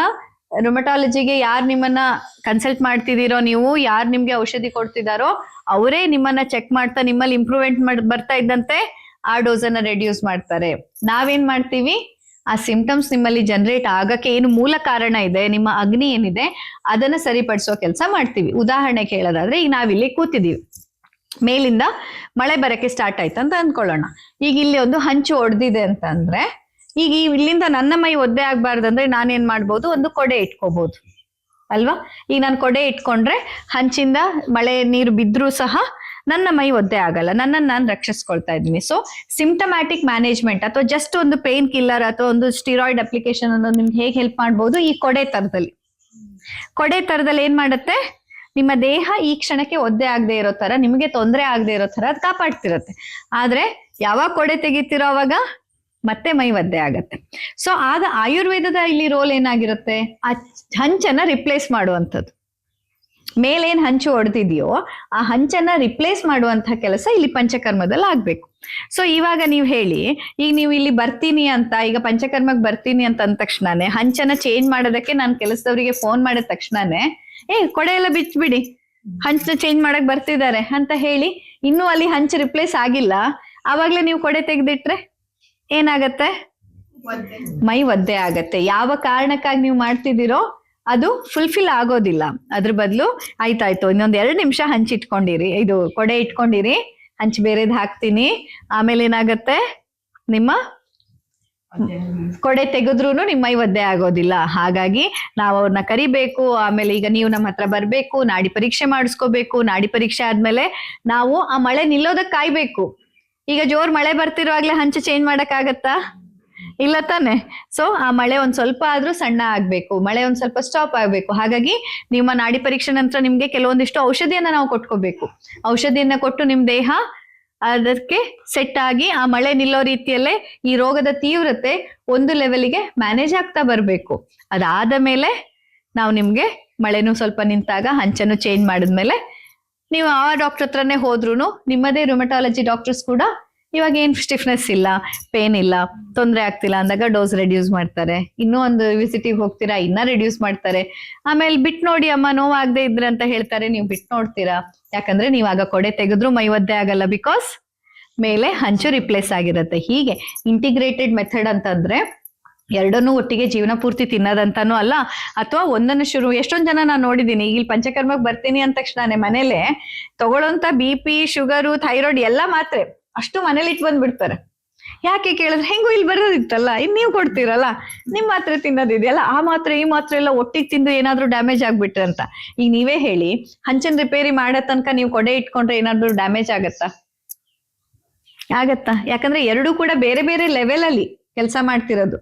ರೊಮಟಾಲಜಿಗೆ ಯಾರು ನಿಮ್ಮನ್ನ ಕನ್ಸಲ್ಟ್ ಮಾಡ್ತಿದ್ದೀರೋ ನೀವು, ಯಾರು ನಿಮ್ಗೆ ಔಷಧಿ ಕೊಡ್ತಿದಾರೋ ಅವರೇ ನಿಮ್ಮನ್ನ ಚೆಕ್ ಮಾಡ್ತಾ ನಿಮ್ಮಲ್ಲಿ ಇಂಪ್ರೂವ್ಮೆಂಟ್ ಮಾಡ್, ಬರ್ತಾ ಇದ್ದಂತೆ ಆ ಡೋಸ್ ಅನ್ನ ರೆಡ್ಯೂಸ್ ಮಾಡ್ತಾರೆ. ನಾವೇನ್ ಮಾಡ್ತೀವಿ? ಆ ಸಿಂಪ್ಟಮ್ಸ್ ನಿಮ್ಮಲ್ಲಿ ಜನರೇಟ್ ಆಗಕ್ಕೆ ಏನು ಮೂಲ ಕಾರಣ ಇದೆ, ನಿಮ್ಮ ಅಗ್ನಿ ಏನಿದೆ, ಅದನ್ನ ಸರಿಪಡಿಸೋ ಕೆಲಸ ಮಾಡ್ತೀವಿ. ಉದಾಹರಣೆಗೆ ಹೇಳೋದಾದ್ರೆ ಈಗ ನಾವಿಲ್ಲಿ ಕೂತಿದೀವಿ. ಮೇಲಿಂದ ಮಳೆ ಬರಕ್ಕೆ ಸ್ಟಾರ್ಟ್ ಆಯ್ತು ಅಂತ ಅನ್ಕೊಳ್ಳೋಣ ಈಗ ಇಲ್ಲಿ ಒಂದು ಹಂಚು ಒಡೆದಿದೆ ಅಂತಂದ್ರೆ, ಈಗ ಇಲ್ಲಿಂದ ನನ್ನ ಮೈ ಒದ್ದೆ ಆಗ್ಬಾರ್ದಂದ್ರೆ ನಾನೇನ್ ಮಾಡ್ಬೋದು? ಒಂದು ಕೊಡೆ ಇಟ್ಕೋಬಹುದು ಅಲ್ವಾ? ಈಗ ನಾನು ಕೊಡೆ ಇಟ್ಕೊಂಡ್ರೆ, ಹಂಚಿಂದ ಮಳೆ ನೀರು ಬಿದ್ರೂ ಸಹ ನನ್ನ ಮೈ ಒದ್ದೆ ಆಗಲ್ಲ. ನನ್ನನ್ನು ನಾನು ರಕ್ಷಿಸ್ಕೊಳ್ತಾ ಇದ್ದೀನಿ. ಸೊ ಸಿಂಪ್ಟಮ್ಯಾಟಿಕ್ ಮ್ಯಾನೇಜ್ಮೆಂಟ್ ಅಥವಾ ಜಸ್ಟ್ ಒಂದು ಪೇನ್ ಕಿಲ್ಲರ್ ಅಥವಾ ಒಂದು ಸ್ಟಿರಾಯ್ಡ್ ಅಪ್ಲಿಕೇಶನ್ ಅನ್ನೋದು ನಿಮ್ಗೆ ಹೇಗೆ ಹೆಲ್ಪ್ ಮಾಡ್ಬೋದು ಈ ಕೊಡೆ ತರದಲ್ಲಿ. ಕೊಡೆ ತರದಲ್ಲಿ ಏನ್ ಮಾಡುತ್ತೆ? ನಿಮ್ಮ ದೇಹ ಈ ಕ್ಷಣಕ್ಕೆ ಒದ್ದೆ ಆಗದೆ ಇರೋ ತರ ನಿಮಗೆ ತೊಂದರೆ ಆಗದೆ ಇರೋ ತರ ಅದು ಕಾಪಾಡ್ತಿರತ್ತೆ. ಆದ್ರೆ ಯಾವಾಗ ಕೊಡೆ ತೆಗಿತಿರೋ ಅವಾಗ ಮತ್ತೆ ಮೈ ಒದ್ದೆ ಆಗತ್ತೆ. ಸೊ ಆಗ ಆಯುರ್ವೇದದ ಇಲ್ಲಿ ರೋಲ್ ಏನಾಗಿರುತ್ತೆ? ಆ ಹಂಚನ್ನ ರಿಪ್ಲೇಸ್ ಮಾಡುವಂಥದ್ದು. ಮೇಲೇನ್ ಹಂಚು ಹೊಡೆದಿದೆಯೋ ಆ ಹಂಚನ್ನ ರಿಪ್ಲೇಸ್ ಮಾಡುವಂತ ಕೆಲಸ ಇಲ್ಲಿ ಪಂಚಕರ್ಮದಲ್ಲಿ ಆಗ್ಬೇಕು. ಸೊ ಇವಾಗ ನೀವು ಹೇಳಿ ಈಗ ನೀವು ಇಲ್ಲಿ ಬರ್ತೀನಿ ಅಂತ ಈಗ ಪಂಚಕರ್ಮಕ್ಕೆ ಬರ್ತೀನಿ ಅಂತ ಅಂದ ತಕ್ಷಣನೇ ಹಂಚನ್ನ ಚೇಂಜ್ ಮಾಡೋದಕ್ಕೆ ನಾನು ಕೆಲಸದವರಿಗೆ ಫೋನ್ ಮಾಡಿದ ತಕ್ಷಣನೇ ಏ ಕೊಡೆ ಎಲ್ಲ ಬಿಚ್ಬಿಡಿ ಹಂಚ ಚೇಂಜ್ ಮಾಡಕ್ ಬರ್ತಿದ್ದಾರೆ ಅಂತ ಹೇಳಿ ಇನ್ನೂ ಅಲ್ಲಿ ಹಂಚ ರಿಪ್ಲೇಸ್ ಆಗಿಲ್ಲ. ಆವಾಗ್ಲೇ ನೀವು ಕೊಡೆ ತೆಗೆದಿಟ್ರೆ ಏನಾಗತ್ತೆ? ಮೈ ಒದ್ದೆ ಆಗತ್ತೆ. ಯಾವ ಕಾರಣಕ್ಕಾಗಿ ನೀವು ಮಾಡ್ತಿದ್ದೀರೋ ಅದು ಫುಲ್ಫಿಲ್ ಆಗೋದಿಲ್ಲ. ಅದ್ರ ಬದಲು ಆಯ್ತಾಯ್ತು, ಇನ್ನೊಂದ್ ಎರಡು ನಿಮಿಷ ಹಂಚಿಟ್ಕೊಂಡಿರಿ ಇದು ಕೊಡೆ ಇಟ್ಕೊಂಡಿರಿ, ಹಂಚ್ ಬೇರೆದ್ ಹಾಕ್ತೀನಿ. ಆಮೇಲೆ ಏನಾಗತ್ತೆ? ನಿಮ್ಮ ಕೊಡೆ ತೆಗೆದ್ರೂ ನಿಮ್ಮ ಒದ್ದೆ ಆಗೋದಿಲ್ಲ. ಹಾಗಾಗಿ ನಾವು ಅವ್ರನ್ನ ಕರಿಬೇಕು, ಆಮೇಲೆ ಈಗ ನೀವು ನಮ್ಮ ಹತ್ರ ಬರ್ಬೇಕು, ನಾಡಿ ಪರೀಕ್ಷೆ ಮಾಡಿಸ್ಕೋಬೇಕು, ನಾಡಿ ಪರೀಕ್ಷೆ ಆದ್ಮೇಲೆ ನಾವು ಆ ಮಳೆ ನಿಲ್ಲೋದಕ್ ಕಾಯ್ಬೇಕು. ಈಗ ಜೋರ್ ಮಳೆ ಬರ್ತಿರುವಾಗ್ಲೇ ಹಂಚು ಚೇಂಜ್ ಮಾಡಕ್ ಆಗತ್ತಾ? ಇಲ್ಲ ತಾನೆ. ಸೊ ಆ ಮಳೆ ಒಂದ್ ಸ್ವಲ್ಪ ಆದ್ರೂ ಸಣ್ಣ ಆಗ್ಬೇಕು. ಮಳೆ ಒಂದ್ ಸ್ವಲ್ಪ ಸ್ಟಾಪ್ ಆಗ್ಬೇಕು. ಹಾಗಾಗಿ ನಿಮ್ಮ ನಾಡಿ ಪರೀಕ್ಷೆ ನಂತರ ನಿಮ್ಗೆ ಕೆಲವೊಂದಿಷ್ಟು ಔಷಧಿಯನ್ನ ನಾವು ಕೊಟ್ಕೋಬೇಕು. ಔಷಧಿಯನ್ನ ಕೊಟ್ಟು ನಿಮ್ ದೇಹ ಅದಕ್ಕೆ ಸೆಟ್ ಆಗಿ ಆ ಮಳೆ ನಿಲ್ಲೋ ರೀತಿಯಲ್ಲೇ ಈ ರೋಗದ ತೀವ್ರತೆ ಒಂದು ಲೆವೆಲ್ಗೆ ಮ್ಯಾನೇಜ್ ಆಗ್ತಾ ಬರ್ಬೇಕು. ಅದಾದ ಮೇಲೆ ನಾವು ನಿಮ್ಗೆ ಮಳೆನೂ ಸ್ವಲ್ಪ ನಿಂತಾಗ ಹಂಚನ್ನು ಚೇಂಜ್ ಮಾಡಿದ್ಮೇಲೆ ನೀವು ಆ ಡಾಕ್ಟರ್ ಹತ್ರನೇ ಹೋದ್ರೂ ನಿಮ್ಮದೇ ರುಮಟಾಲಜಿ ಡಾಕ್ಟರ್ಸ್ ಕೂಡ ಇವಾಗ ಏನ್ ಸ್ಟಿಫ್ನೆಸ್ ಇಲ್ಲ ಪೇನ್ ಇಲ್ಲ, ತೊಂದರೆ ಆಗ್ತಿಲ್ಲ ಅಂದಾಗ ಡೋಸ್ ರೆಡ್ಯೂಸ್ ಮಾಡ್ತಾರೆ. ಇನ್ನೂ ಒಂದು ವಿಸಿಟಿಗೆ ಹೋಗ್ತೀರಾ, ಇನ್ನ ರೆಡ್ಯೂಸ್ ಮಾಡ್ತಾರೆ. ಆಮೇಲೆ ಬಿಟ್ ನೋಡಿ ಅಮ್ಮ, ನೋವಾಗದೆ ಇದ್ರೆ ಅಂತ ಹೇಳ್ತಾರೆ, ನೀವು ಬಿಟ್ ನೋಡ್ತೀರಾ? ಯಾಕಂದ್ರೆ ನೀವು ಆಗ ಕೊಡೆ ತೆಗೆದ್ರು ಮೈ ಒದ್ದೆ ಆಗಲ್ಲ ಬಿಕಾಸ್ ಮೇಲೆ ಹಂಚು ರಿಪ್ಲೇಸ್ ಆಗಿರುತ್ತೆ. ಹೀಗೆ ಇಂಟಿಗ್ರೇಟೆಡ್ ಮೆಥಡ್ ಅಂತಂದ್ರೆ ಎರಡನ್ನೂ ಒಟ್ಟಿಗೆ ಜೀವನ ಪೂರ್ತಿ ತಿನ್ನೋದಂತಾನು ಅಲ್ಲ, ಅಥವಾ ಒಂದನ್ನು ಶುರು ಎಷ್ಟೊಂದ್ ಜನ ನಾನು ನೋಡಿದ್ದೀನಿ ಈಗ ಇಲ್ಲಿ ಪಂಚಕರ್ಮಕ್ಕೆ ಬರ್ತೀನಿ ಅಂದ ತಕ್ಷಣ ಮನೇಲೆ ತಗೊಳ್ಳೋಂತ ಬಿ ಪಿ ಶುಗರು ಥೈರಾಯ್ಡ್ ಎಲ್ಲ ಮಾತ್ರೆ. ಅಷ್ಟು ಮನೇಲಿ ಇಟ್ ಬಂದ್ಬಿಡ್ತಾರೆ. ಯಾಕೆ ಕೇಳಿದ್ರೆ, ಹೆಂಗೋ ಇಲ್ಲಿ ಬರೋದಿತ್ತಲ್ಲ ಇನ್ ನೀವು ಕೊಡ್ತೀರಲ್ಲ, ನಿಮ್ ಮಾತ್ರೆ ತಿನ್ನೋದಿದೆಯಲ್ಲ, ಆ ಮಾತ್ರೆ, ಈ ಮಾತ್ರೆ ಎಲ್ಲ ಒಟ್ಟಿಗೆ ತಿಂದು ಏನಾದ್ರೂ ಡ್ಯಾಮೇಜ್ ಆಗ್ಬಿಟ್ರೆ ಅಂತ. ಈಗ ನೀವೇ ಹೇಳಿ, ಹಂಚನ್ ರಿಪೇರಿ ಮಾಡೋ ತನಕ ನೀವು ಕೊಡೆ ಇಟ್ಕೊಂಡ್ರೆ ಏನಾದ್ರೂ ಡ್ಯಾಮೇಜ್ ಆಗತ್ತಾ? ಆಗತ್ತಾ? ಯಾಕಂದ್ರೆ ಎರಡೂ ಕೂಡ ಬೇರೆ ಬೇರೆ ಲೆವೆಲ್ ಅಲ್ಲಿ ಕೆಲಸ ಮಾಡ್ತಿರೋದು.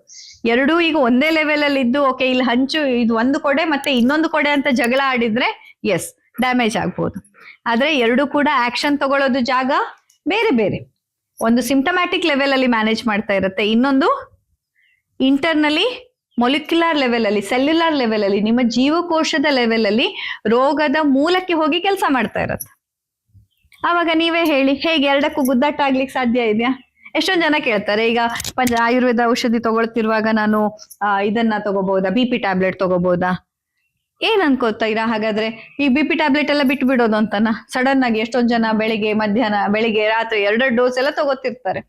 ಎರಡೂ ಈಗ ಒಂದೇ ಲೆವೆಲ್ ಅಲ್ಲಿ ಇದ್ದು, ಓಕೆ, ಇಲ್ಲಿ ಹಂಚು, ಇದು ಒಂದು ಕೊಡೆ ಮತ್ತೆ ಇನ್ನೊಂದು ಕೊಡೆ ಅಂತ ಜಗಳ ಆಡಿದ್ರೆ ಎಸ್ ಡ್ಯಾಮೇಜ್ ಆಗ್ಬೋದು. ಆದ್ರೆ ಎರಡೂ ಕೂಡ ಆಕ್ಷನ್ ತಗೊಳ್ಳೋದು ಜಾಗ ಬೇರೆ ಬೇರೆ. ಒಂದು ಸಿಂಪ್ಟಮ್ಯಾಟಿಕ್ ಲೆವೆಲ್ ಅಲ್ಲಿ ಮ್ಯಾನೇಜ್ ಮಾಡ್ತಾ ಇರುತ್ತೆ. ಇನ್ನೊಂದು ಇಂಟರ್ನಲಿ ಮೊಲಿಕ್ಯುಲರ್ ಲೆವೆಲ್ ಅಲ್ಲಿ ಸೆಲ್ಯುಲರ್ ಲೆವೆಲ್ ಅಲ್ಲಿ, ನಿಮ್ಮ ಜೀವಕೋಶದ ಲೆವೆಲ್ ಅಲ್ಲಿ ರೋಗದ ಮೂಲಕ್ಕೆ ಹೋಗಿ ಕೆಲಸ ಮಾಡ್ತಾ ಇರತ್ತೆ. ಆವಾಗ ನೀವೇ ಹೇಳಿ, ಹೇಗೆ ಎರಡಕ್ಕೂ ಗುದ್ದಾಟ ಆಗ್ಲಿಕ್ಕೆ ಸಾಧ್ಯ ಇದೆಯಾ? ಎಷ್ಟೊಂದ್ ಜನ ಕೇಳ್ತಾರೆ, ಈಗ ಪಂಚ ಆಯುರ್ವೇದ ಔಷಧಿ ತಗೊಳ್ತಿರುವಾಗ ನಾನು ಇದನ್ನ ತಗೋಬಹುದಾ ಬಿ ಪಿ ಟ್ಯಾಬ್ಲೆಟ್ ತಗೋಬಹುದಾ? ಏನ್ ಅನ್ಕೋತಾ ಹಾಗಾದ್ರೆ ಈ ಬಿ ಪಿ ಟ್ಯಾಬ್ಲೆಟ್ ಎಲ್ಲ ಬಿಟ್ಟು ಬಿಡೋದು ಅಂತನ? ಸಡನ್ ಆಗಿ ಎಷ್ಟೊಂದ್ ಜನ ಬೆಳಿಗ್ಗೆ, ಮಧ್ಯಾಹ್ನ, ಬೆಳಿಗ್ಗೆ, ರಾತ್ರಿ ಎರಡೆರಡು ಡೋಸ್ ಎಲ್ಲ ತಗೋತಿರ್ತಾರೆ.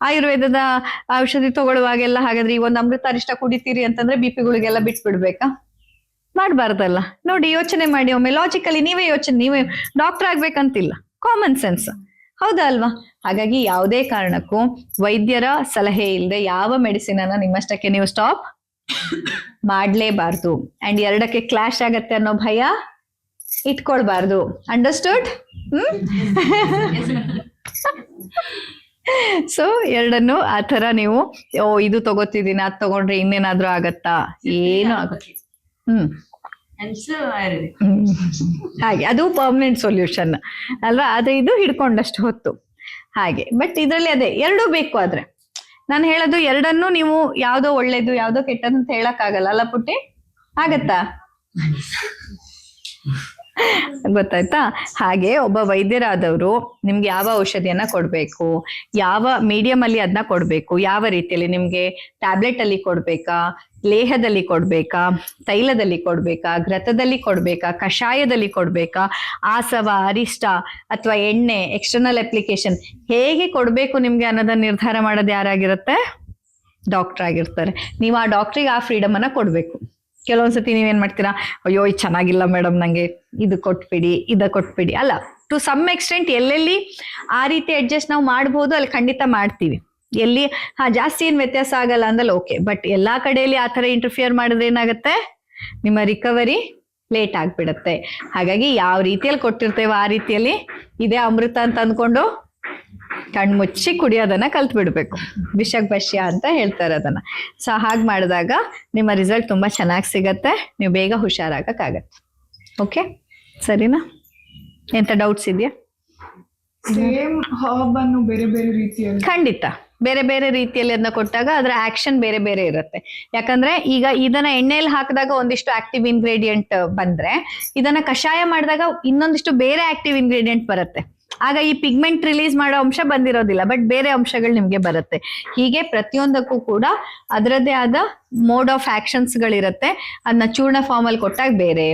ಆಯುರ್ವೇದದ ಔಷಧಿ ತಗೊಳ್ಳುವಾಗೆಲ್ಲ ಹಾಗಾದ್ರೆ ಈ ಒಂದು ಅಮೃತ ಅರಿಷ್ಟ ಕುಡಿತೀರಿ ಅಂತಂದ್ರೆ ಬಿ ಪಿಗಳಿಗೆಲ್ಲ ಬಿಟ್ಟು ಬಿಡ್ಬೇಕಾ ಮಾಡ್ಬಾರ್ದಲ್ಲ. ನೋಡಿ, ಯೋಚನೆ ಮಾಡಿ ಒಮ್ಮೆ. ಲಾಜಿಕಲಿ ನೀವೇ ಯೋಚನೆ, ನೀವೇ ಡಾಕ್ಟರ್ ಆಗ್ಬೇಕಂತಿಲ್ಲ. ಕಾಮನ್ ಸೆನ್ಸ್ ಹೌದಾ ಅಲ್ವಾ? ಹಾಗಾಗಿ ಯಾವುದೇ ಕಾರಣಕ್ಕೂ ವೈದ್ಯರ ಸಲಹೆ ಇಲ್ಲದೆ ಯಾವ ಮೆಡಿಸಿನ್ ಅನ್ನ ನಿಮ್ಮಷ್ಟಕ್ಕೆ ನೀವು ಸ್ಟಾಪ್ ಮಾಡ್ಲೇಬಾರ್ದು. ಅಂಡ್ ಎರಡಕ್ಕೆ ಕ್ಲಾಶ್ ಆಗತ್ತೆ ಅನ್ನೋ ಭಯ ಇಟ್ಕೊಳ್ಬಾರ್ದು. ಅಂಡರ್ಸ್ಟುಡ್ ಹ್ಮ್? ಸೊ ಎರಡನ್ನು ಆ ತರ ನೀವು ಓ ಇದು ತಗೋತಿದ್ದೀನಿ ಅದ್ ತಗೊಂಡ್ರೆ ಇನ್ನೇನಾದ್ರೂ ಆಗತ್ತಾ? ಏನು ಆಗುತ್ತೆ ಹ್ಮ್. ಹಾಗೆ ಅದು ಪರ್ಮನೆಂಟ್ ಸೊಲ್ಯೂಷನ್ ಅಲ್ವಾ? ಅದೇ ಇದು ಹಿಡ್ಕೊಂಡಷ್ಟು ಹೊತ್ತು. ಹಾಗೆ ಬಟ್ ಇದರಲ್ಲಿ ಅದೇ ಎರಡೂ ಬೇಕು ಆದ್ರೆ. ನಾನು ಹೇಳೋದು ಎರಡನ್ನೂ ನೀವು ಯಾವ್ದೋ ಒಳ್ಳೇದು ಯಾವ್ದೋ ಕೆಟ್ಟದ್ದು ಅಂತ ಹೇಳಕ್ ಆಗಲ್ಲ ಅಲ್ಲ ಪುಟ್ಟಿ? ಆಗತ್ತಾ? ಗೊತ್ತಾಯ್ತಾ? ಹಾಗೆ ಒಬ್ಬ ವೈದ್ಯರಾದವರು ನಿಮ್ಗೆ ಯಾವ ಔಷಧಿಯನ್ನ ಕೊಡ್ಬೇಕು? ಯಾವ ಮೀಡಿಯಂ ಅಲ್ಲಿ ಅದನ್ನ ಕೊಡ್ಬೇಕು? ಯಾವ ರೀತಿಯಲ್ಲಿ ನಿಮ್ಗೆ ಟ್ಯಾಬ್ಲೆಟ್ ಅಲ್ಲಿ ಕೊಡ್ಬೇಕಾ? ಲೇಹದಲ್ಲಿ ಕೊಡ್ಬೇಕಾ? ತೈಲದಲ್ಲಿ ಕೊಡ್ಬೇಕಾ? ಗ್ರತದಲ್ಲಿ ಕೊಡ್ಬೇಕಾ? ಕಷಾಯದಲ್ಲಿ ಕೊಡ್ಬೇಕಾ? ಆಸವ, ಅರಿಷ್ಟ ಅಥವಾ ಎಣ್ಣೆ ಎಕ್ಸ್ಟರ್ನಲ್ ಅಪ್ಲಿಕೇಶನ್ ಹೇಗೆ ಕೊಡ್ಬೇಕು ನಿಮ್ಗೆ ಅನ್ನೋದನ್ನ ನಿರ್ಧಾರ ಮಾಡೋದು ಯಾರಾಗಿರುತ್ತೆ? ಡಾಕ್ಟರ್ ಆಗಿರ್ತಾರೆ. ನೀವು ಆ ಡಾಕ್ಟ್ರಿಗೆ ಆ ಫ್ರೀಡಮ್ ಅನ್ನ ಕೊಡ್ಬೇಕು. ಕೆಲವೊಂದ್ಸತಿ ನೀವೇನ್ ಮಾಡ್ತೀರಾ, ಅಯ್ಯೋ, ಇದು ಚೆನ್ನಾಗಿಲ್ಲ ಮೇಡಮ್ ನಂಗೆ ಇದು ಕೊಟ್ಬಿಡಿ, ಇದ ಕೊಟ್ಬಿಡಿ. ಅಲ್ಲ ಟು ಸಮ್ ಎಕ್ಸ್ಟೆಂಟ್ ಎಲ್ಲೆಲ್ಲಿ ಆ ರೀತಿ ಅಡ್ಜಸ್ಟ್ ನಾವು ಮಾಡ್ಬೋದು, ಅಲ್ಲಿ ಖಂಡಿತ ಮಾಡ್ತೀವಿ. ಎಲ್ಲಿ, ಹಾ, ಜಾಸ್ತಿ ಏನ್ ವ್ಯತ್ಯಾಸ ಆಗಲ್ಲ ಅಂದಲ್ಲಿ ಓಕೆ ಬಟ್ ಎಲ್ಲಾ ಕಡೆಯಲ್ಲಿ ಆ ತರ ಇಂಟರ್ಫಿಯರ್ ಮಾಡಿದ್ರೆ ಏನಾಗುತ್ತೆ? ನಿಮ್ಮ ರಿಕವರಿ ಲೇಟ್ ಆಗ್ಬಿಡತ್ತೆ. ಹಾಗಾಗಿ ಯಾವ ರೀತಿಯಲ್ಲಿ ಕೊಟ್ಟಿರ್ತೇವೆ ಆ ರೀತಿಯಲ್ಲಿ ಇದೇ ಅಮೃತ ಅಂತ ಅಂದ್ಕೊಂಡು ಕಣ್ಮುಚ್ಚಿ ಕುಡಿಯೋದನ್ನ ಕಲ್ತ್ ಬಿಡ್ಬೇಕು ವಿಷಕ್ ಭಷ್ಯ ಅಂತ ಹೇಳ್ತಾರೆ ಅದನ್ನ ಸೊ ಹಾಗೆ ಮಾಡಿದಾಗ ನಿಮ್ಮ ರಿಸಲ್ಟ್ ತುಂಬಾ ಚೆನ್ನಾಗಿ ಸಿಗತ್ತೆ. ನೀವು ಬೇಗ ಹುಷಾರಾಗಕ್ಕಾಗತ್ತೆ. ಓಕೆ ಸರಿನಾ? ಎಂತ ಡೌಟ್ಸ್ ಇದೆಯಾ? ಸೇಮ್ ಹರ್ಬ್ ಅನ್ನು ಬೇರೆ ಬೇರೆ ರೀತಿಯಲ್ಲಿ. ಖಂಡಿತ. ಬೇರೆ ಬೇರೆ ರೀತಿಯಲ್ಲಿ ಅದನ್ನ ಕೊಟ್ಟಾಗ ಅದರ ಆಕ್ಷನ್ ಬೇರೆ ಬೇರೆ ಇರುತ್ತೆ. ಯಾಕಂದ್ರೆ ಈಗ ಇದನ್ನ ಎಣ್ಣೆಯಲ್ಲಿ ಹಾಕಿದಾಗ ಒಂದಿಷ್ಟು ಆಕ್ಟಿವ್ ಇಂಗ್ರೀಡಿಯಂಟ್ ಬಂದ್ರೆ ಇದನ್ನ ಕಷಾಯ ಮಾಡಿದಾಗ ಇನ್ನೊಂದಿಷ್ಟು ಬೇರೆ ಆಕ್ಟಿವ್ ಇಂಗ್ರೀಡಿಯಂಟ್ ಬರುತ್ತೆ. ಆಗ ಈ ಪಿಗ್ಮೆಂಟ್ ರಿಲೀಸ್ ಮಾಡೋ ಅಂಶ ಬಂದಿರೋದಿಲ್ಲ, ಬಟ್ ಬೇರೆ ಅಂಶಗಳು ನಿಮ್ಗೆ ಬರುತ್ತೆ. ಹೀಗೆ ಪ್ರತಿಯೊಂದಕ್ಕೂ ಕೂಡ ಅದರದೇ ಆದ ಮೋಡ್ ಆಫ್ ಆಕ್ಷನ್ಸ್ ಗಳಿರುತ್ತೆ ಅದನ್ನ ಚೂರ್ಣ ಫಾರ್ಮ್ ಅಲ್ಲಿ ಕೊಟ್ಟಾಗ ಬೇರೆ,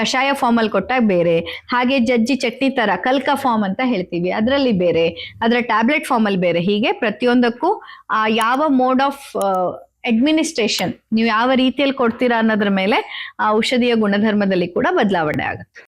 ಕಷಾಯ ಫಾರ್ಮ್ ಅಲ್ಲಿ ಕೊಟ್ಟಾಗ ಬೇರೆ, ಹಾಗೆ ಜಜ್ಜಿ ಚಟ್ನಿ ತರ, ಕಲ್ಕ ಫಾರ್ಮ್ ಅಂತ ಹೇಳ್ತೀವಿ, ಅದರಲ್ಲಿ ಬೇರೆ, ಅದರ ಟ್ಯಾಬ್ಲೆಟ್ ಫಾರ್ಮ್ ಅಲ್ಲಿ ಬೇರೆ. ಹೀಗೆ ಪ್ರತಿಯೊಂದಕ್ಕೂ ಆ ಯಾವ ಮೋಡ್ ಆಫ್ ಅಡ್ಮಿನಿಸ್ಟ್ರೇಷನ್ ನೀವು ಯಾವ ರೀತಿಯಲ್ಲಿ ಕೊಡ್ತೀರಾ ಅನ್ನೋದ್ರ ಮೇಲೆ ಆ ಔಷಧಿಯ ಗುಣಧರ್ಮದಲ್ಲಿ ಕೂಡ ಬದಲಾವಣೆ ಆಗುತ್ತೆ.